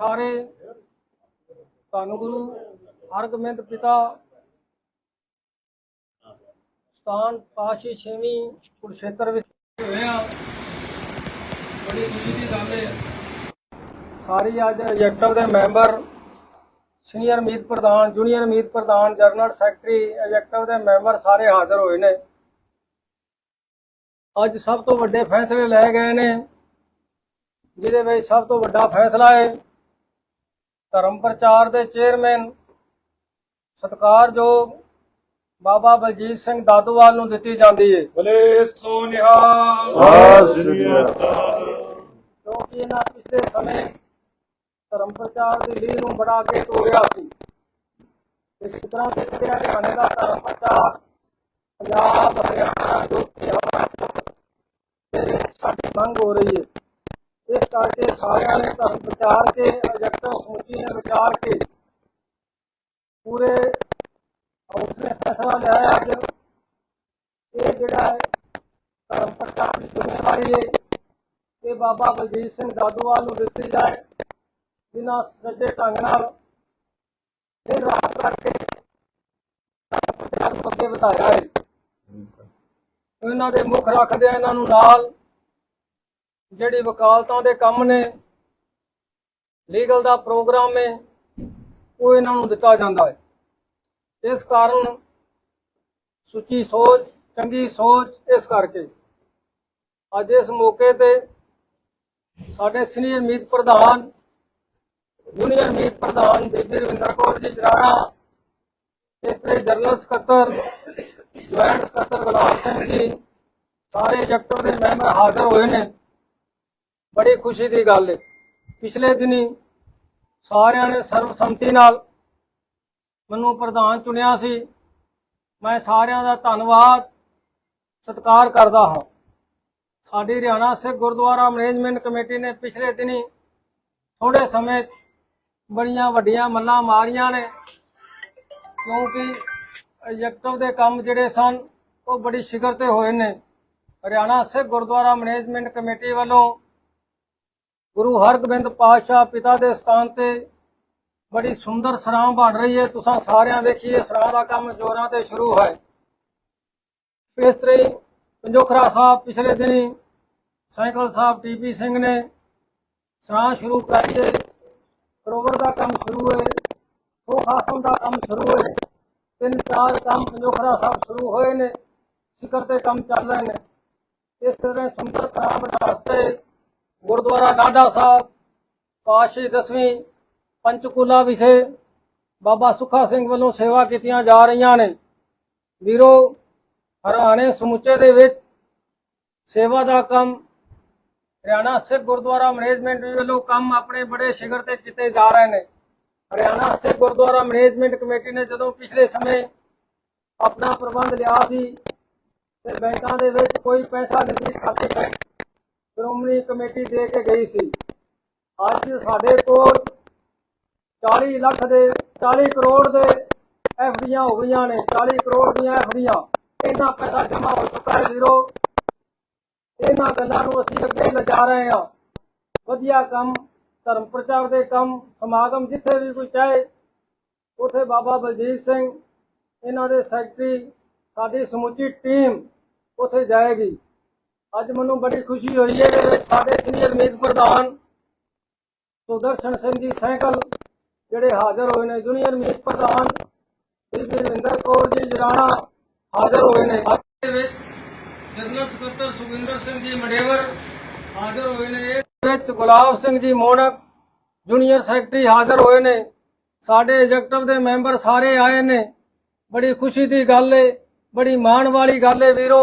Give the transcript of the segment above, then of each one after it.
ਸਾਰੇ ਧੰਨ ਗੁਰੂ ਹਰਗੋਬਿੰਦ ਪਿਤਾ। ਸਥਾਨ ਪਾਸ਼ੀ ਛੇਵੀਂ ਕੁਰਸ਼ੇਤਰ ਵਿੱਚ ਹੋਇਆ ਬੜੀ ਖੁਸ਼ੀ ਦੀ ਗੱਲ ਹੈ ਸਾਰੀ ਅੱਜ ਐਜੈਕਟਿਵ ਦੇ ਮੈਂਬਰ, ਸੀਨੀਅਰ ਮੀਤ ਪ੍ਰਧਾਨ, ਜੂਨੀਅਰ ਮੀਤ ਪ੍ਰਧਾਨ, ਜਨਰਲ ਸੈਕਟਰੀ ਐਜੈਕਟਿਵ ਦੇ ਮੈਂਬਰ ਸਾਰੇ ਹਾਜ਼ਰ ਹੋਏ ਨੇ। ਅੱਜ ਸਭ ਤੋਂ ਵੱਡੇ ਫੈਸਲੇ ਲਏ ਗਏ ਨੇ, ਜਿਹਦੇ ਵਿੱਚ ਸਭ ਤੋਂ ਵੱਡਾ ਫੈਸਲਾ ਹੈ ਧਰਮ ਪ੍ਰਚਾਰ ਦੇ ਚੇਅਰਮੈਨ ਸਤਿਕਾਰਯੋਗ ਬਾਬਾ ਬਲਜੀਤ ਸਿੰਘ ਦਾਦੂਵਾਲ ਨੂੰ ਦਿੱਤੀ ਜਾਂਦੀ ਹੈ ਬਲੇ ਸੋ ਨਿਹਾਲ ਸਤਿ ਸ੍ਰੀ ਅਕਾਲ ਕਿਉਂਕਿ ਇਹਨਾਂ ਪਿਛਲੇ ਸਮੇਂ ਧਰਮ ਪ੍ਰਚਾਰ ਦੀ ਲੀਹ ਨੂੰ ਬੜਾ ਅੱਗੇ ਤੋਰਿਆ ਸੀ। ਇਸ ਤਰ੍ਹਾਂ ਦੇ ਕਿਹਾ ਜਾਣੇ ਦਾ ਧਰਮ ਪ੍ਰਚਾਰ ਪੰਜਾਬ ਹਰਿਆਣਾ ਤੇ ਸਾਡੀ ਮੰਗ ਹੋ ਰਹੀ ਹੈ ਕਰਕੇ ਸਾਰਿਆਂ ਨੇ ਧਰਮ ਪ੍ਰਚਾਰ ਕੇ ਅਜੈਕਟਿਵ ਸਮੁੱਚੀ ਨੇ ਵਿਚਾਰ ਕੇ ਪੂਰੇ ਹੌਸਲੇ ਫੈਸਲਾ ਲਿਆ ਅੱਜ। ਇਹ ਜਿਹੜਾ ਹੈ, ਧਰਮ ਪ੍ਰਚਾਰ ਦੀ ਜ਼ਿੰਮੇਵਾਰੀ ਹੈ। ਇਹ ਬਾਬਾ ਬਲਜੀਤ ਸਿੰਘ ਦਾਦੂਵਾਲ ਨੂੰ ਦਿੱਤੀ ਜਾਏ, ਜਿਨ੍ਹਾਂ ਸੱਜੇ ਢੰਗ ਨਾਲ ਦਿਨ ਰਾਤ ਕਰਕੇ ਧਰਮ ਨੂੰ ਅੱਗੇ ਵਧਾਇਆ ਹੈ। ਇਹਨਾਂ ਦੇ ਮੁੱਖ ਰੱਖਦੇ ਆ, ਇਹਨਾਂ ਨੂੰ ਨਾਲ ਜਿਹੜੀ ਵਕਾਲਤਾਂ ਦੇ ਕੰਮ ਨੇ ਲੀਗਲ ਦਾ ਪ੍ਰੋਗਰਾਮ ਹੈ ਉਹ ਇਹਨਾਂ ਨੂੰ ਦਿੱਤਾ ਜਾਂਦਾ ਹੈ। ਇਸ ਕਾਰਨ ਸੁੱਚੀ ਸੋਚ, ਚੰਗੀ ਸੋਚ, ਇਸ ਕਰਕੇ ਅੱਜ ਇਸ ਮੌਕੇ ਤੇ ਸਾਡੇ ਸੀਨੀਅਰ ਮੀਤ ਪ੍ਰਧਾਨ, ਜੂਨੀਅਰ ਮੀਤ ਪ੍ਰਧਾਨ ਬੀਬੀ ਰਵਿੰਦਰ ਕੌਰ ਜੀ ਜਰਾਣਾ ਇਸ ਜਨਰਲ ਸਕੱਤਰ, ਜੁਆਇੰਟ ਸਕੱਤਰ ਗੁਲਾਬ ਸਿੰਘ ਜੀ, ਸਾਰੇ ਐਜੈਕਟਿਵ ਦੇ ਮੈਂਬਰ ਹਾਜ਼ਰ ਹੋਏ ਨੇ। ਬੜੀ ਖੁਸ਼ੀ ਦੀ ਗੱਲ ਹੈ ਪਿਛਲੇ ਦਿਨੀ ਸਾਰਿਆਂ ਨੇ ਸਰਬਸੰਮਤੀ ਨਾਲ ਮੈਨੂੰ ਪ੍ਰਧਾਨ ਚੁਣਿਆ ਸੀ। ਮੈਂ ਸਾਰਿਆਂ ਦਾ ਧੰਨਵਾਦ, ਸਤਿਕਾਰ ਕਰਦਾ ਹਾਂ। ਸਾਡੀ ਹਰਿਆਣਾ ਸਿੱਖ ਗੁਰਦੁਆਰਾ ਮੈਨੇਜਮੈਂਟ ਕਮੇਟੀ ਨੇ ਪਿਛਲੇ ਦਿਨੀ ਥੋੜੇ ਸਮੇਂ ਬੜੀਆਂ ਵੱਡੀਆਂ ਮੱਲਾਂ ਮਾਰੀਆਂ ਨੇ। ਕਿਉਂਕਿ ਐਜੈਕਟਿਵ ਦੇ ਕੰਮ ਜਿਹੜੇ ਸਨ, ਉਹ ਬੜੀ ਸ਼ਿਗਰ ਤੇ ਹੋਏ ਨੇ। ਹਰਿਆਣਾ ਸਿੱਖ ਗੁਰਦੁਆਰਾ ਮੈਨੇਜਮੈਂਟ ਕਮੇਟੀ ਵੱਲੋਂ ਗੁਰੂ ਹਰਗੋਬਿੰਦ ਪਾਤਸ਼ਾਹ ਪਿਤਾ ਦੇ ਸਥਾਨ ਤੇ ਬੜੀ ਸੁੰਦਰ ਸਰਾਂ ਬਣ ਰਹੀ ਹੈ। ਤੁਸੀਂ ਸਾਰਿਆਂ ਵੇਖੀਏ, ਸਰਾਂ ਦਾ ਕੰਮ ਜੋਰਾਂ ਤੇ ਸ਼ੁਰੂ ਹੈ। ਇਸ ਤਰ੍ਹਾਂ ਪੰਜੋਖਰਾ ਸਾਹਿਬ ਪਿਛਲੇ ਦਿਨੀ ਸਾਈਕਲ ਸਾਹਿਬ ਟੀਪੀ ਸਿੰਘ ਨੇ ਸਰਾਂ ਸ਼ੁਰੂ ਕਰਾਈ ਹੈ। ਸਰੋਵਰ ਦਾ ਕੰਮ ਸ਼ੁਰੂ ਹੈ। ਸੋਖ ਆਸਨ ਦਾ ਕੰਮ ਸ਼ੁਰੂ ਹੈ। ਤਿੰਨ ਚਾਰ ਕੰਮ ਪੰਜੋਖਰਾ ਸਾਹਿਬ ਸ਼ੁਰੂ ਹੋਏ ਨੇ। ਸਿਖਰ ਤੇ ਕੰਮ ਚੱਲ ਰਹੇ ਨੇ। ਇਸ ਤਰ੍ਹਾਂ ਸੁੰਦਰ ਸਰਾਂ ਬਣਾ ਵਾਸਤੇ ਗੁਰਦੁਆਰਾ ਡਾਡਾ ਸਾਹਿਬ ਪਾਸ਼ੀ ਦਸਵੀਂ, ਪੰਚਕੂਲਾ ਵਿਖੇ ਬਾਬਾ ਸੁੱਖਾ ਸਿੰਘ ਵੱਲੋਂ ਸੇਵਾ ਕੀਤੀਆਂ ਜਾ ਰਹੀਆਂ ਨੇ। ਵੀਰੋ, ਹਰਿਆਣੇ ਸਮੁੱਚੇ ਦੇ ਵਿੱਚ ਸੇਵਾ ਦਾ ਕੰਮ, ਹਰਿਆਣਾ ਸਿੱਖ ਗੁਰਦੁਆਰਾ ਮੈਨੇਜਮੈਂਟ ਵੱਲੋਂ ਕੰਮ ਆਪਣੇ ਬੜੇ ਸ਼ਿਗਰ ਤੇ ਕੀਤੇ ਜਾ ਰਹੇ ਨੇ। ਹਰਿਆਣਾ ਸਿੱਖ ਗੁਰਦੁਆਰਾ ਮੈਨੇਜਮੈਂਟ ਕਮੇਟੀ ਨੇ ਜਦੋਂ ਪਿਛਲੇ ਸਮੇਂ ਆਪਣਾ ਪ੍ਰਬੰਧ ਲਿਆ ਸੀ, ਤੇ ਬੈਂਕਾਂ ਦੇ ਵਿੱਚ ਕੋਈ ਪੈਸਾ ਨਹੀਂ ਸੀ ਖਾਤੇ ਵਿੱਚ। ਸ਼੍ਰੋਮਣੀ ਕਮੇਟੀ ਦੇ ਕੇ ਗਈ ਸੀ। ਅੱਜ ਸਾਡੇ ਕੋਲ 40 ਲੱਖ ਦੇ 40 ਕਰੋੜ ਦੇ ਐਫਡੀਆਂ ਹੋ ਗਈਆਂ ਨੇ 40 ਕਰੋੜ ਦੀਆਂ ਐਫਡੀਆਂ। ਇਹਨਾਂ ਪੈਸਾ ਜਮ੍ਹਾਂ ਹੋ ਚੁੱਕਾ ਹੈ ਵੀਰੋ। ਇਹਨਾਂ ਗੱਲਾਂ ਨੂੰ ਅਸੀਂ ਅੱਗੇ ਲਿਜਾ ਰਹੇ ਹਾਂ। ਵਧੀਆ ਕੰਮ, ਧਰਮ ਪ੍ਰਚਾਰ ਦੇ ਕੰਮ, ਸਮਾਗਮ ਜਿੱਥੇ ਵੀ ਕੋਈ ਚਾਹੇ, ਉਥੇ ਬਾਬਾ ਬਲਜੀਤ ਸਿੰਘ, ਇਹਨਾਂ ਦੇ ਸੈਕਟਰੀ, ਸਾਡੀ ਸਮੁੱਚੀ ਟੀਮ ਉਥੇ ਜਾਏਗੀ। ਅੱਜ ਮੈਨੂੰ ਬੜੀ ਖੁਸ਼ੀ ਹੋਈ ਹੈ ਕਿ ਸਾਡੇ ਸੀਨੀਅਰ ਮੀਤ ਪ੍ਰਧਾਨ ਸੁਦਰਸ਼ਨ ਸਿੰਘ ਜੀ ਸਾਈਕਲ ਜਿਹੜੇ ਹਾਜ਼ਰ ਹੋਏ ਨੇ, ਜੂਨੀਅਰ ਮੀਤ ਪ੍ਰਧਾਨ ਬੀਬੀ ਰਵਿੰਦਰ ਕੌਰ ਜੀ ਜਰਾਣਾ ਹਾਜ਼ਰ ਹੋਏ ਨੇ। ਦੇ ਵਿੱਚ ਜਨਰਲ ਸਕੱਤਰ ਸੁਖਿੰਦਰ ਸਿੰਘ ਜੀ ਮਡੇਵਰ ਹਾਜ਼ਰ ਹੋਏ ਨੇ। ਇਸ ਵਿੱਚ ਗੁਲਾਬ ਸਿੰਘ ਜੀ ਮੋਨਕ, ਜੂਨੀਅਰ ਸੈਕਟਰੀ ਹਾਜ਼ਰ ਹੋਏ ਨੇ। ਸਾਡੇ ਐਜੈਕਟਿਵ ਦੇ ਮੈਂਬਰ ਸਾਰੇ ਆਏ ਨੇ। ਬੜੀ ਖੁਸ਼ੀ ਦੀ ਗੱਲ ਏ, ਬੜੀ ਮਾਣ ਵਾਲੀ ਗੱਲ ਏ ਵੀਰੋ।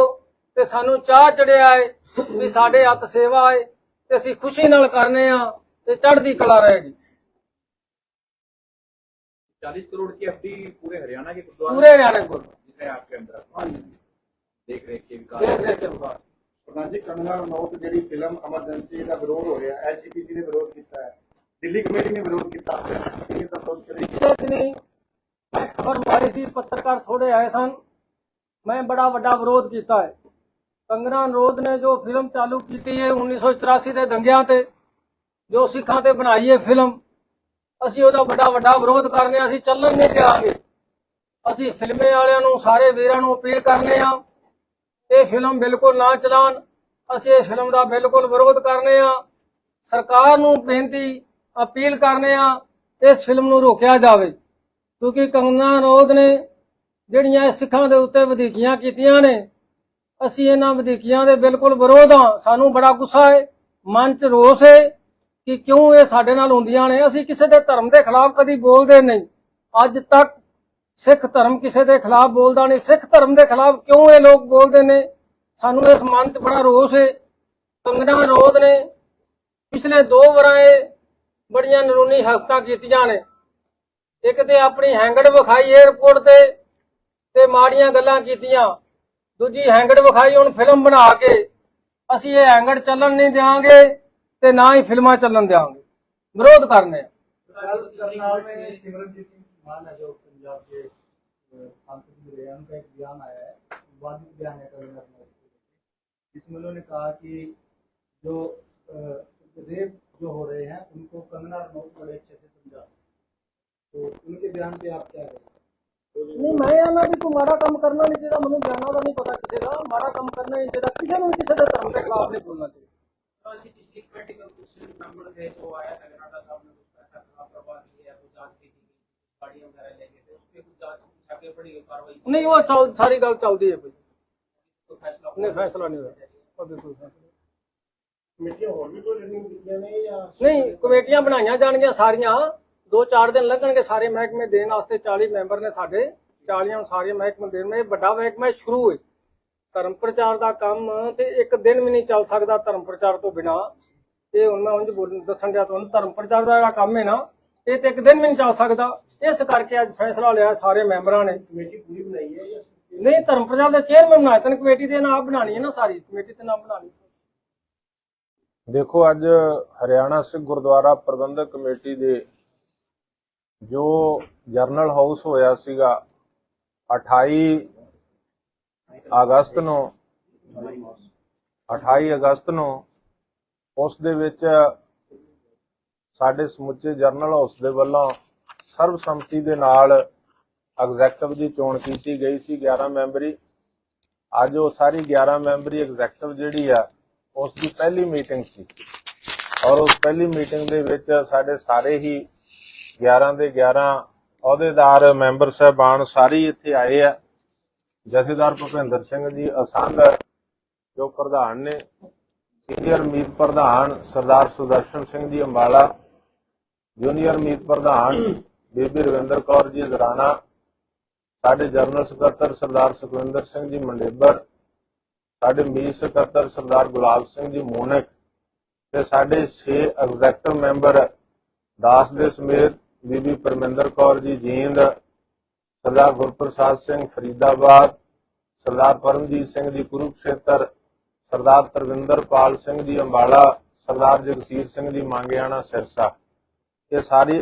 ਤੇ ਸਾਨੂੰ ਚਾਹ ਚੜਿਆ ਏ ਵੀ ਸਾਡੇ ਹੱਥ ਸੇਵਾ ਏ ਤੇ ਅਸੀਂ ਖੁਸ਼ੀ ਨਾਲ ਕਰਨੇ ਆ ਤੇ ਚੜ੍ਹਦੀ ਕਲਾ ਰਹੇਗੀ 40 करोड़ की एफडी पूरे हरियाणा के गुरुद्वारा ਪੂਰੇ ਹਰਿਆਣੇ ਕੋਲ जितने आपके अंदर ਹਾਂਜੀ देख रेख के विकास ਦੇਖ ਦੇਖ ਕੇ ਵਿਕਾਸ। ਪ੍ਰਧਾਨ ਜੀ ਕੰਗਨਾ ਰਣੌਤ ਜਿਹੜੀ ਫਿਲਮ ਐਮਰਜੈਂਸੀ ਦਾ ਵਿਰੋਧ ਹੋ ਰਿਹਾ ਐਚਜੀਪੀਸੀ ਨੇ ਵਿਰੋਧ ਕੀਤਾ ਹੈ ਦਿੱਲੀ ਕਮੇਟੀ ਨੇ ਵਿਰੋਧ ਕੀਤਾ ਇਹ ਤਾਂ ਵਿਰੋਧ ਕਰੀ ਪਿਛਲੇ ਦਿਨੀ ਮੈਂ ਖਬਰ ਮਾਰੀ ਸੀ ਪੱਤਰਕਾਰ ਥੋੜੇ ਆਏ ਸਨ ਮੈਂ ਬੜਾ ਵੱਡਾ ਵਿਰੋਧ ਕੀਤਾ ਹੈ ਕੰਗਨਾ ਰਣੌਤ ਨੇ ਜੋ ਫਿਲਮ ਚਾਲੂ ਕੀਤੀ ਹੈ 1984 ਦੇ ਦੰਗਿਆਂ ਤੇ ਜੋ ਸਿੱਖਾਂ ਤੇ ਬਣਾਈ ਹੈ ਫਿਲਮ ਅਸੀਂ ਉਹਦਾ ਵੱਡਾ ਵੱਡਾ ਵਿਰੋਧ ਕਰਨੇ ਆ, ਅਸੀਂ ਚੱਲਣ ਨਹੀਂ ਦਿਆਂਗੇ। ਅਸੀਂ ਫਿਲਮੇ ਵਾਲਿਆਂ ਨੂੰ ਸਾਰੇ ਵੀਰਾਂ ਨੂੰ ਅਪੀਲ ਕਰਨੇ ਆ ਇਹ ਫਿਲਮ ਬਿਲਕੁਲ ਨਾ ਚਲਾਉਣ। ਅਸੀਂ ਇਹ ਫਿਲਮ ਦਾ ਬਿਲਕੁਲ ਵਿਰੋਧ ਕਰਨੇ ਆ ਸਰਕਾਰ ਨੂੰ ਬੇਨਤੀ ਅਪੀਲ ਕਰਨੇ ਆ ਇਸ ਫਿਲਮ ਨੂੰ ਰੋਕਿਆ ਜਾਵੇ। ਕਿਉਂਕਿ ਕੰਗਨਾ ਰਣੌਤ ਨੇ ਜਿਹੜੀਆਂ ਸਿੱਖਾਂ ਦੇ ਉੱਤੇ ਵਧੀਕੀਆਂ ਕੀਤੀਆਂ ਨੇ ਅਸੀਂ ਇਹਨਾਂ ਵਧੀਕੀਆਂ ਦੇ ਬਿਲਕੁਲ ਵਿਰੋਧ ਹਾਂ। ਸਾਨੂੰ ਬੜਾ ਗੁੱਸਾ ਹੈ ਮਨ 'ਚ ਰੋਸ ਹੈ ਕਿ ਕਿਉਂ ਇਹ ਸਾਡੇ ਨਾਲ ਹੁੰਦੀਆਂ ਨੇ। ਅਸੀਂ ਕਿਸੇ ਦੇ ਧਰਮ ਦੇ ਖਿਲਾਫ ਕਦੀ ਬੋਲਦੇ ਨਹੀਂ। ਅੱਜ ਤੱਕ ਸਿੱਖ ਧਰਮ ਕਿਸੇ ਦੇ ਖਿਲਾਫ ਬੋਲਦਾ ਨਹੀਂ। ਸਿੱਖ ਧਰਮ ਦੇ ਖਿਲਾਫ ਕਿਉਂ ਇਹ ਲੋਕ ਬੋਲਦੇ ਨੇ? ਸਾਨੂੰ ਇਸ ਮਨ 'ਚ ਬੜਾ ਰੋਸ ਹੈ ਕੰਗਨਾ ਰਣੌਤ ਨੇ। ਪਿਛਲੇ ਦੋ ਵਰਾਂ ਇਹ ਬੜੀਆਂ ਨਰੂਨੀ ਹਰਕਤਾਂ ਕੀਤੀਆਂ ਨੇ। ਇੱਕ ਤੇ ਆਪਣੀ ਹੈਂਗੜ ਵਿਖਾਈ 에어ਪੋਰਟ ਤੇ ਤੇ ਮਾੜੀਆਂ ਗੱਲਾਂ ਕੀਤੀਆਂ। ਦੂਜੀ ਹੈਂਗੜ ਵਿਖਾਈ ਹੁਣ ਫਿਲਮ ਬਣਾ ਕੇ ਅਸੀਂ ਇਹ ਹੈਂਗੜ ਚੱਲਣ ਨਹੀਂ ਦੇਵਾਂਗੇ ਤੇ ਨਾ ਹੀ ਫਿਲਮਾਂ ਚੱਲਣ ਦੇਵਾਂਗੇ ਵਿਰੋਧ ਕਰਨੇ ਆ। कल करनाल में सिमरनजीत सिंह मान है जो पंजाब के अ, सांसद मिले हैं उनका एक बयान आया है वादित बयान है कंगना रनौत को लेकर। जिसमें उन्होंने कहा कि जो अ, रेप जो हो रहे हैं उनको कंगना रनौत बड़े अच्छे से समझा तो उनके बयान पे आप क्या कहेंगे ਨਹੀਂ ਮੈਂ ਇਹਨਾਂ ਵੀ ਤੂੰ ਮਾੜਾ ਕੰਮ ਕਰਨਾ ਨਹੀਂ ਜਿਹਦਾ ਮੈਨੂੰ ਜਾਣਾ ਦਾ ਨਹੀਂ ਪਤਾ ਕਿਸੇ ਦਾ। ਮਾੜਾ ਕੰਮ ਕਰਨਾ ਨਹੀਂ ਜਿਹਦਾ ਕਿਸੇ ਨੂੰ ਕਿਸੇ ਦੇ ਧਰਮ ਦੇ ਖਿਲਾਫ ਨਹੀਂ ਬੋਲਣਾ ਚਾਹੀਦਾ। ਨਹੀਂ ਉਹ ਸਾਰੀ ਗੱਲ ਚੱਲਦੀ ਹੈ ਭਾਈ ਕੋਈ ਫੈਸਲਾ ਨਹੀਂ ਫੈਸਲਾ ਨਹੀਂ ਹੋਇਆ। ਉਹ ਕਮੇਟੀਆਂ ਹੋਰ ਵੀ ਕੋਈ ਨਹੀਂ ਨਹੀਂ ਕਮੇਟੀਆਂ ਬਣਾਈਆਂ ਜਾਣਗੀਆਂ ਸਾਰੀਆਂ। 2-4 ਦਿਨ ਲੱਗਣਗੇ ਸਾਰੇ ਮਹਿਕਮੇ ਦੇਣ ਵਾਸਤੇ 40 ਮੈਂਬਰ ਨੇ ਸਾਡੇ 40 ਸਾਰੇ ਮਹਿਕਮੇ ਦੇਣ ਮੇ ਵੱਡਾ ਮਹਿਕਮਾ ਸ਼ੁਰੂ ਹੈ ਧਰਮ ਪ੍ਰਚਾਰ ਦਾ ਕੰਮ ਤੇ ਇੱਕ ਦਿਨ ਵੀ ਨਹੀਂ ਚੱਲ ਸਕਦਾ ਧਰਮ ਪ੍ਰਚਾਰ ਤੋਂ ਬਿਨਾ। ਇਹ ਹੁਣ ਮੈਂ ਉਂਝ ਦੱਸਣ ਗਿਆ ਤੁਹਾਨੂੰ ਧਰਮ ਪ੍ਰਚਾਰ ਦਾ ਜਿਹੜਾ ਕੰਮ ਹੈ ਨਾ ਇਹ ਤੇ ਇੱਕ ਦਿਨ ਵੀ ਨਹੀਂ ਚੱਲ ਸਕਦਾ। ਇਸ ਕਰਕੇ ਅੱਜ ਫੈਸਲਾ ਲਿਆ ਸਾਰੇ ਮੈਂਬਰਾਂ ਨੇ। ਕਮੇਟੀ ਪੂਰੀ ਬਣਾਈ ਹੈ ਨਹੀਂ ਧਰਮ ਪ੍ਰਚਾਰ ਦੇ ਚੇਅਰਮੈਨ ਬਣਾਇਆ ਤਨ ਕਮੇਟੀ ਦੇ ਨਾਮ ਬਣਾਣੀ ਹੈ ਨਾ ਸਾਰੀ। ਕਮੇਟੀ ਤੇ ਨਾਮ ਬਣਾਣੀ ਦੇਖੋ ਅੱਜ ਹਰਿਆਣਾ ਸਿੱਖ ਗੁਰਦੁਆਰਾ ਪ੍ਰਬੰਧਕ ਕਮੇਟੀ ਦੇ ਜੋ ਜਰਨਲ ਹਾਊਸ ਹੋਇਆ ਸੀਗਾ 28 ਅਗਸਤ ਨੂੰ 28 ਅਗਸਤ ਨੂੰ, ਉਸ ਦੇ ਵਿੱਚ ਸਾਡੇ ਸਮੁੱਚੇ ਜਰਨਲ ਹਾਊਸ ਦੇ ਵੱਲੋਂ ਸਰਬਸੰਮਤੀ ਦੇ ਨਾਲ ਐਗਜ਼ੈਕਟਿਵ ਦੀ ਚੋਣ ਕੀਤੀ ਗਈ ਸੀ 11 ਮੈਂਬਰੀ। ਅੱਜ ਉਹ ਸਾਰੀ 11 ਮੈਂਬਰੀ ਐਗਜ਼ੈਕਟਿਵ ਜਿਹੜੀ ਆ, ਉਸ ਦੀ ਪਹਿਲੀ ਮੀਟਿੰਗ ਸੀ। ਔਰ ਉਸ ਪਹਿਲੀ ਮੀਟਿੰਗ ਦੇ ਵਿੱਚ ਸਾਡੇ ਸਾਰੇ ਹੀ 11 ਦੇ 11 ਅਹੁਦੇਦਾਰ ਮੈਂਬਰ ਸਹਿਬਾਨ ਸਾਰੇ ਇੱਥੇ ਆਏ ਆ। ਜਥੇਦਾਰ ਭੁਪਿੰਦਰ ਸਿੰਘ ਜੀ ਅਸੰਧ ਜੋ ਪ੍ਰਧਾਨ ਨੇ, ਸੀਨੀਅਰ ਮੀਤ ਪ੍ਰਧਾਨ ਸਰਦਾਰ ਸੁਦਰਸ਼ਨ ਸਿੰਘ ਜੀ ਅੰਬਾਲਾ, ਜੂਨੀਅਰ ਮੀਤ ਪ੍ਰਧਾਨ ਬੀਬੀ ਰਵਿੰਦਰ ਕੌਰ ਜੀ ਜ਼ਰਾਨਾ ਸਾਡੇ ਜਨਰਲ ਸਕੱਤਰ ਸਰਦਾਰ ਸੁਖਵਿੰਦਰ ਸਿੰਘ ਜੀ ਮੰਡੇਬਰ, ਸਾਡੇ ਮੀਤ ਸਕੱਤਰ ਸਰਦਾਰ ਗੁਲਾਬ ਸਿੰਘ ਜੀ ਮੋਨਕ ਤੇ ਸਾਡੇ 6 ਐਗਜ਼ੈਕਟਿਵ ਮੈਂਬਰ ਦਾਸ ਦੇ ਸਮੇਤ ਬੀਬੀ ਪਰਮਿੰਦਰ ਕੌਰ ਜੀ ਜੀਂਦ, ਸਰਦਾਰ ਗੁਰਪ੍ਰਸਾਦ ਸਿੰਘ ਫਰੀਦਾਬਾਦ, ਸਰਦਾਰ ਪਰਮਜੀਤ ਸਿੰਘ ਜੀ ਕੁਰੂਕਸ਼ੇਤਰ, ਸਰਦਾਰ ਤਰਵਿੰਦਰਪਾਲ ਸਿੰਘ ਜੀ ਅੰਬਾਲਾ, ਸਰਦਾਰ ਜਗਸੀਰ ਸਿੰਘ ਜੀ ਮੰਗਿਆਣਾ, ਸਿਰਸਾ। ਇਹ ਸਾਰੀ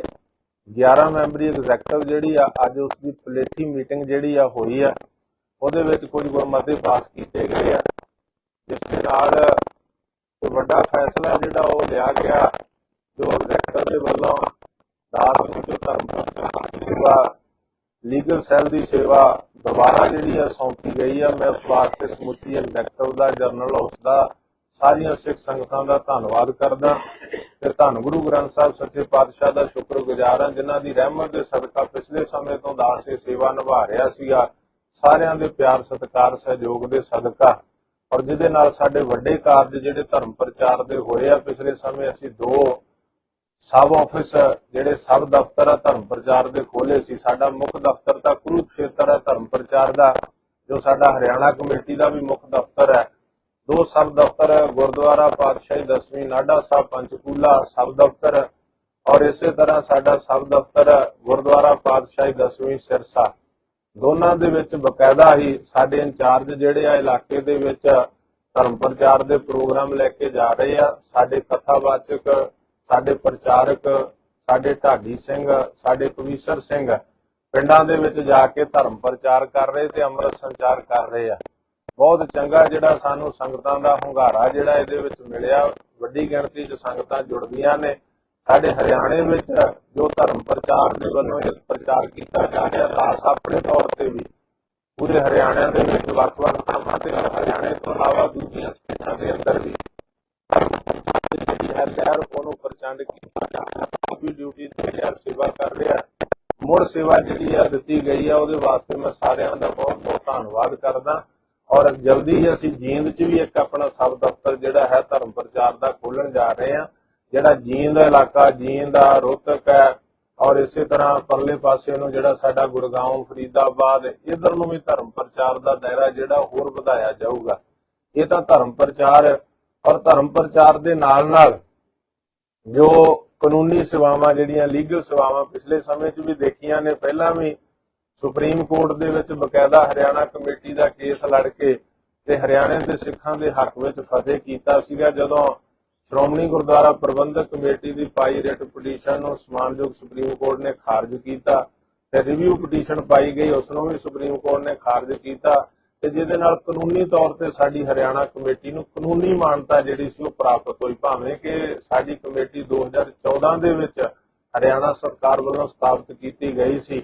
11 ਮੈਂਬਰੀ ਐਗਜ਼ੈਕਟਿਵ ਜਿਹੜੀ ਆ, ਅੱਜ ਉਸ ਦੀ ਪਲੇਠੀ ਮੀਟਿੰਗ ਜਿਹੜੀ ਆ ਹੋਈ ਆ, ਉਹਦੇ ਵਿੱਚ ਕੁਝ ਗੁਰਮਤੇ ਪਾਸ ਕੀਤੇ ਗਏ ਆ, ਜਿਸ ਦੇ ਨਾਲ ਵੱਡਾ ਫੈਸਲਾ ਜਿਹੜਾ ਉਹ ਲਿਆ ਗਿਆ, ਜੋ ਐਗਜ਼ੈਕਟਿਵ ਦੇ ਵੱਲੋਂ ਦਾਸ ਨੂੰ ਧਰਮ ਸੇਵਾ ਲੀਗਲ ਸੈੱਲ ਦੀ ਸੇਵਾ ਦੁਬਾਰਾ ਜਿਹੜੀ ਆ ਸੌਂਪੀ ਗਈ ਆ। ਮੈਂ ਉਸ ਵਾਸਤੇ ਸਮੁੱਚੀ ਐਗਜ਼ੈਕਟਿਵ ਦਾ ਜਰਨਲ ਹਾਊਸ ਦਾ, ਸਾਰੀਆਂ ਸਿੱਖ ਸੰਗਤਾਂ ਦਾ ਧੰਨਵਾਦ ਕਰਦਾ। ਤੇ ਧੰਨ ਗੁਰੂ ਗ੍ਰੰਥ ਸਾਹਿਬ ਸੱਚੇ ਪਾਤਸ਼ਾਹ ਦਾ ਸ਼ੁਕਰਗੁਜ਼ਾਰ ਹਾਂ ਜਿਨ੍ਹਾਂ ਦੀ ਰਹਿਮਤ ਦੇ ਸਦਕਾ ਪਿਛਲੇ ਸਮੇਂ ਤੋਂ ਦਾਸ ਇਹ ਸੇਵਾ ਨਿਭਾ ਰਿਹਾ ਸੀਗਾ। ਸਾਰਿਆਂ ਦੇ ਪਿਆਰ, ਸਤਿਕਾਰ, ਸਹਿਯੋਗ ਦੇ ਸਦਕਾ। ਔਰ ਜਿਹਦੇ ਨਾਲ ਸਾਡੇ ਵੱਡੇ ਕਾਰਜ ਜਿਹੜੇ ਧਰਮ ਪ੍ਰਚਾਰ ਦੇ ਹੋਏ ਆ, ਪਿਛਲੇ ਸਮੇਂ ਅਸੀਂ ਦੋ ਸਬ ਆਫਿਸ ਜਿਹੜੇ ਸਬ ਦਫ਼ਤਰ ਆ ਧਰਮ ਪ੍ਰਚਾਰ ਦੇ ਖੋਲੇ ਸੀ। ਸਾਡਾ ਮੁੱਖ ਦਫ਼ਤਰ ਤਾਂ ਕੁਰੂਕਸ਼ੇਤਰ ਹੈ, ਧਰਮ ਪ੍ਰਚਾਰ ਦਾ, ਜੋ ਸਾਡਾ ਹਰਿਆਣਾ ਕਮੇਟੀ ਦਾ ਵੀ ਮੁੱਖ ਦਫ਼ਤਰ ਹੈ। ਦੋ ਸਬ ਦਫ਼ਤਰ ਹੈ, ਗੁਰਦੁਆਰਾ ਪਾਤਸ਼ਾਹੀ ਦਸਵੀਂ, ਨਾਡਾ ਸਾਹਿਬ, ਪੰਚਕੂਲਾ ਸਬ ਦਫ਼ਤਰ ਔਰ ਇਸੇ ਤਰ੍ਹਾਂ ਸਾਡਾ ਸਬ ਦਫ਼ਤਰ ਗੁਰਦੁਆਰਾ ਪਾਤਸ਼ਾਹੀ ਦਸਵੀਂ, ਸਿਰਸਾ। ਦੋਨਾਂ ਦੇ ਵਿੱਚ ਬਕਾਇਦਾ ਹੀ ਸਾਡੇ ਇੰਚਾਰਜ ਜਿਹੜੇ ਆ, ਇਲਾਕੇ ਦੇ ਵਿੱਚ ਧਰਮ ਪ੍ਰਚਾਰ ਦੇ ਪ੍ਰੋਗਰਾਮ ਲੈ ਕੇ ਜਾ ਰਹੇ ਆ। ਸਾਡੇ ਕਥਾਵਾਚਕ ਸਾਡੇ ਪ੍ਰਚਾਰਕ, ਸਾਡੇ ਢਾਡੀ ਸਿੰਘ, ਸਾਡੇ ਕਵੀਸ਼ਰ ਸਿੰਘ ਪਿੰਡਾਂ ਦੇ ਵਿੱਚ ਜਾ ਕੇ ਧਰਮ ਪ੍ਰਚਾਰ ਕਰ ਰਹੇ ਤੇ ਅੰਮ੍ਰਿਤ ਸੰਚਾਰ ਕਰ ਰਹੇ ਆ। ਬਹੁਤ ਚੰਗਾ ਜਿਹੜਾ ਸਾਨੂੰ ਸੰਗਤਾਂ ਦਾ ਹੁੰਗਾਰਾ ਜਿਹੜਾ ਇਹਦੇ ਵਿੱਚ ਮਿਲਿਆ। ਵੱਡੀ ਗਿਣਤੀ 'ਚ ਸੰਗਤਾਂ ਜੁੜਦੀਆਂ ਨੇ। ਸਾਡੇ ਹਰਿਆਣੇ ਵਿੱਚ ਜੋ ਧਰਮ ਪ੍ਰਚਾਰ ਦੇ ਵੱਲੋਂ ਇਹ ਪ੍ਰਚਾਰ ਕੀਤਾ ਜਾ ਰਿਹਾ ਦਾਸ ਆਪਣੇ ਤੌਰ ਤੇ ਵੀ। ਪੂਰੇ ਹਰਿਆਣਾ ਦੇ ਵਿੱਚ ਵੱਖ-ਵੱਖ ਥਾਵਾਂ ਤੇ, ਹਰਿਆਣੇ ਤੋਂ ਇਲਾਵਾ ਦੂਜੀਆਂ ਸਟੇਟਾਂ ਦੇ ਅੰਦਰ ਵੀ ਜਿਹੜੀ ਹੈ ਲਹਿਰ ਉਹਨੂੰ ਪ੍ਰਚੰਡ ਕੀਤਾ। ਡਿਊਟੀ ਤੇ ਰਿਹਾ ਸੇਵਾ ਕਰ ਰਿਹਾ, ਮੁੜ ਸੇਵਾ ਜਿਹੜੀ ਆ ਦਿੱਤੀ ਗਈ ਆ, ਉਹਦੇ ਵਾਸਤੇ ਮੈਂ ਸਾਰਿਆਂ ਦਾ ਬਹੁਤ ਬਹੁਤ ਧੰਨਵਾਦ ਕਰਦਾ। ਔਰ ਜਲਦੀ ਹੀ ਅਸੀਂ ਜੀਂਦ 'ਚ ਵੀ ਇੱਕ ਆਪਣਾ ਸਬ ਦਫ਼ਤਰ ਜਿਹੜਾ ਹੈ, ਧਰਮ ਪ੍ਰਚਾਰ ਦਾ ਖੋਲਣ ਜਾ ਰਹੇ ਹਾਂ ਜਿਹੜਾ ਜੀਂਦ ਦਾ ਇਲਾਕਾ, ਜੀਂਦ ਦਾ ਰੋਹਤਕ ਹੈ, ਔਰ ਇਸੇ ਤਰ੍ਹਾਂ ਪਰਲੇ ਪਾਸੇ ਨੂੰ ਜਿਹੜਾ ਸਾਡਾ ਗੁੜਗਾਉਂ, ਫਰੀਦਾਬਾਦ, ਇਧਰ ਨੂੰ ਵੀ ਧਰਮ ਪ੍ਰਚਾਰ ਦਾ ਦਾਇਰਾ ਜਿਹੜਾ ਹੋਰ ਵਧਾਇਆ ਜਾਊਗਾ। ਇਹ ਤਾਂ ਧਰਮ ਪ੍ਰਚਾਰ ਔਰ ਧਰਮ ਪ੍ਰਚਾਰ ਦੇ ਨਾਲ ਨਾਲ ਜੋ ਕਾਨੂੰਨੀ ਸੇਵਾਵਾਂ ਜਿਹੜੀਆਂ ਲੀਗਲ ਸੇਵਾਵਾਂ ਪਿਛਲੇ ਸਮੇਂ 'ਚ ਵੀ ਦੇਖੀਆਂ ਨੇ, ਪਹਿਲਾਂ ਵੀ ਸੁਪਰੀਮ ਕੋਰਟ ਦੇ ਵਿੱਚ ਬਕਾਇਦਾ ਹਰਿਆਣਾ ਕਮੇਟੀ ਦਾ ਕੇਸ ਲੜ ਕੇ ਤੇ ਹਰਿਆਣੇ ਦੇ ਸਿੱਖਾਂ ਦੇ ਹੱਕ ਵਿੱਚ ਫਤਿਹ ਕੀਤਾ ਸੀਗਾ, ਜਦੋਂ ਸ਼੍ਰੋਮਣੀ ਗੁਰਦੁਆਰਾ ਪ੍ਰਬੰਧਕ ਕਮੇਟੀ ਦੀ ਪਾਈ ਰਿਟ ਪਟੀਸ਼ਨ ਨੂੰ ਸਮਾਨਯੋਗ ਸੁਪਰੀਮ ਕੋਰਟ ਨੇ ਖਾਰਜ ਕੀਤਾ ਤੇ ਰਿਵਿਊ ਪਟੀਸ਼ਨ ਪਾਈ ਗਈ ਉਸ ਨੂੰ ਵੀ ਸੁਪਰੀਮ ਕੋਰਟ ਨੇ ਖਾਰਜ ਕੀਤਾ। ਤੇ ਜਿਹਦੇ ਨਾਲ ਕਾਨੂੰਨੀ ਤੌਰ ਤੇ ਸਾਡੀ ਹਰਿਆਣਾ ਕਮੇਟੀ ਨੂੰ ਕਾਨੂੰਨੀ ਮਾਨਤਾ ਜਿਹੜੀ ਸੀ ਉਹ ਪ੍ਰਾਪਤ ਹੋਈ, ਭਾਵੇਂ ਕਿ ਸਾਡੀ ਕਮੇਟੀ 2014 ਦੇ ਵਿੱਚ ਹਰਿਆਣਾ ਸਰਕਾਰ ਵੱਲੋਂ ਸਥਾਪਿਤ ਕੀਤੀ ਗਈ ਸੀ,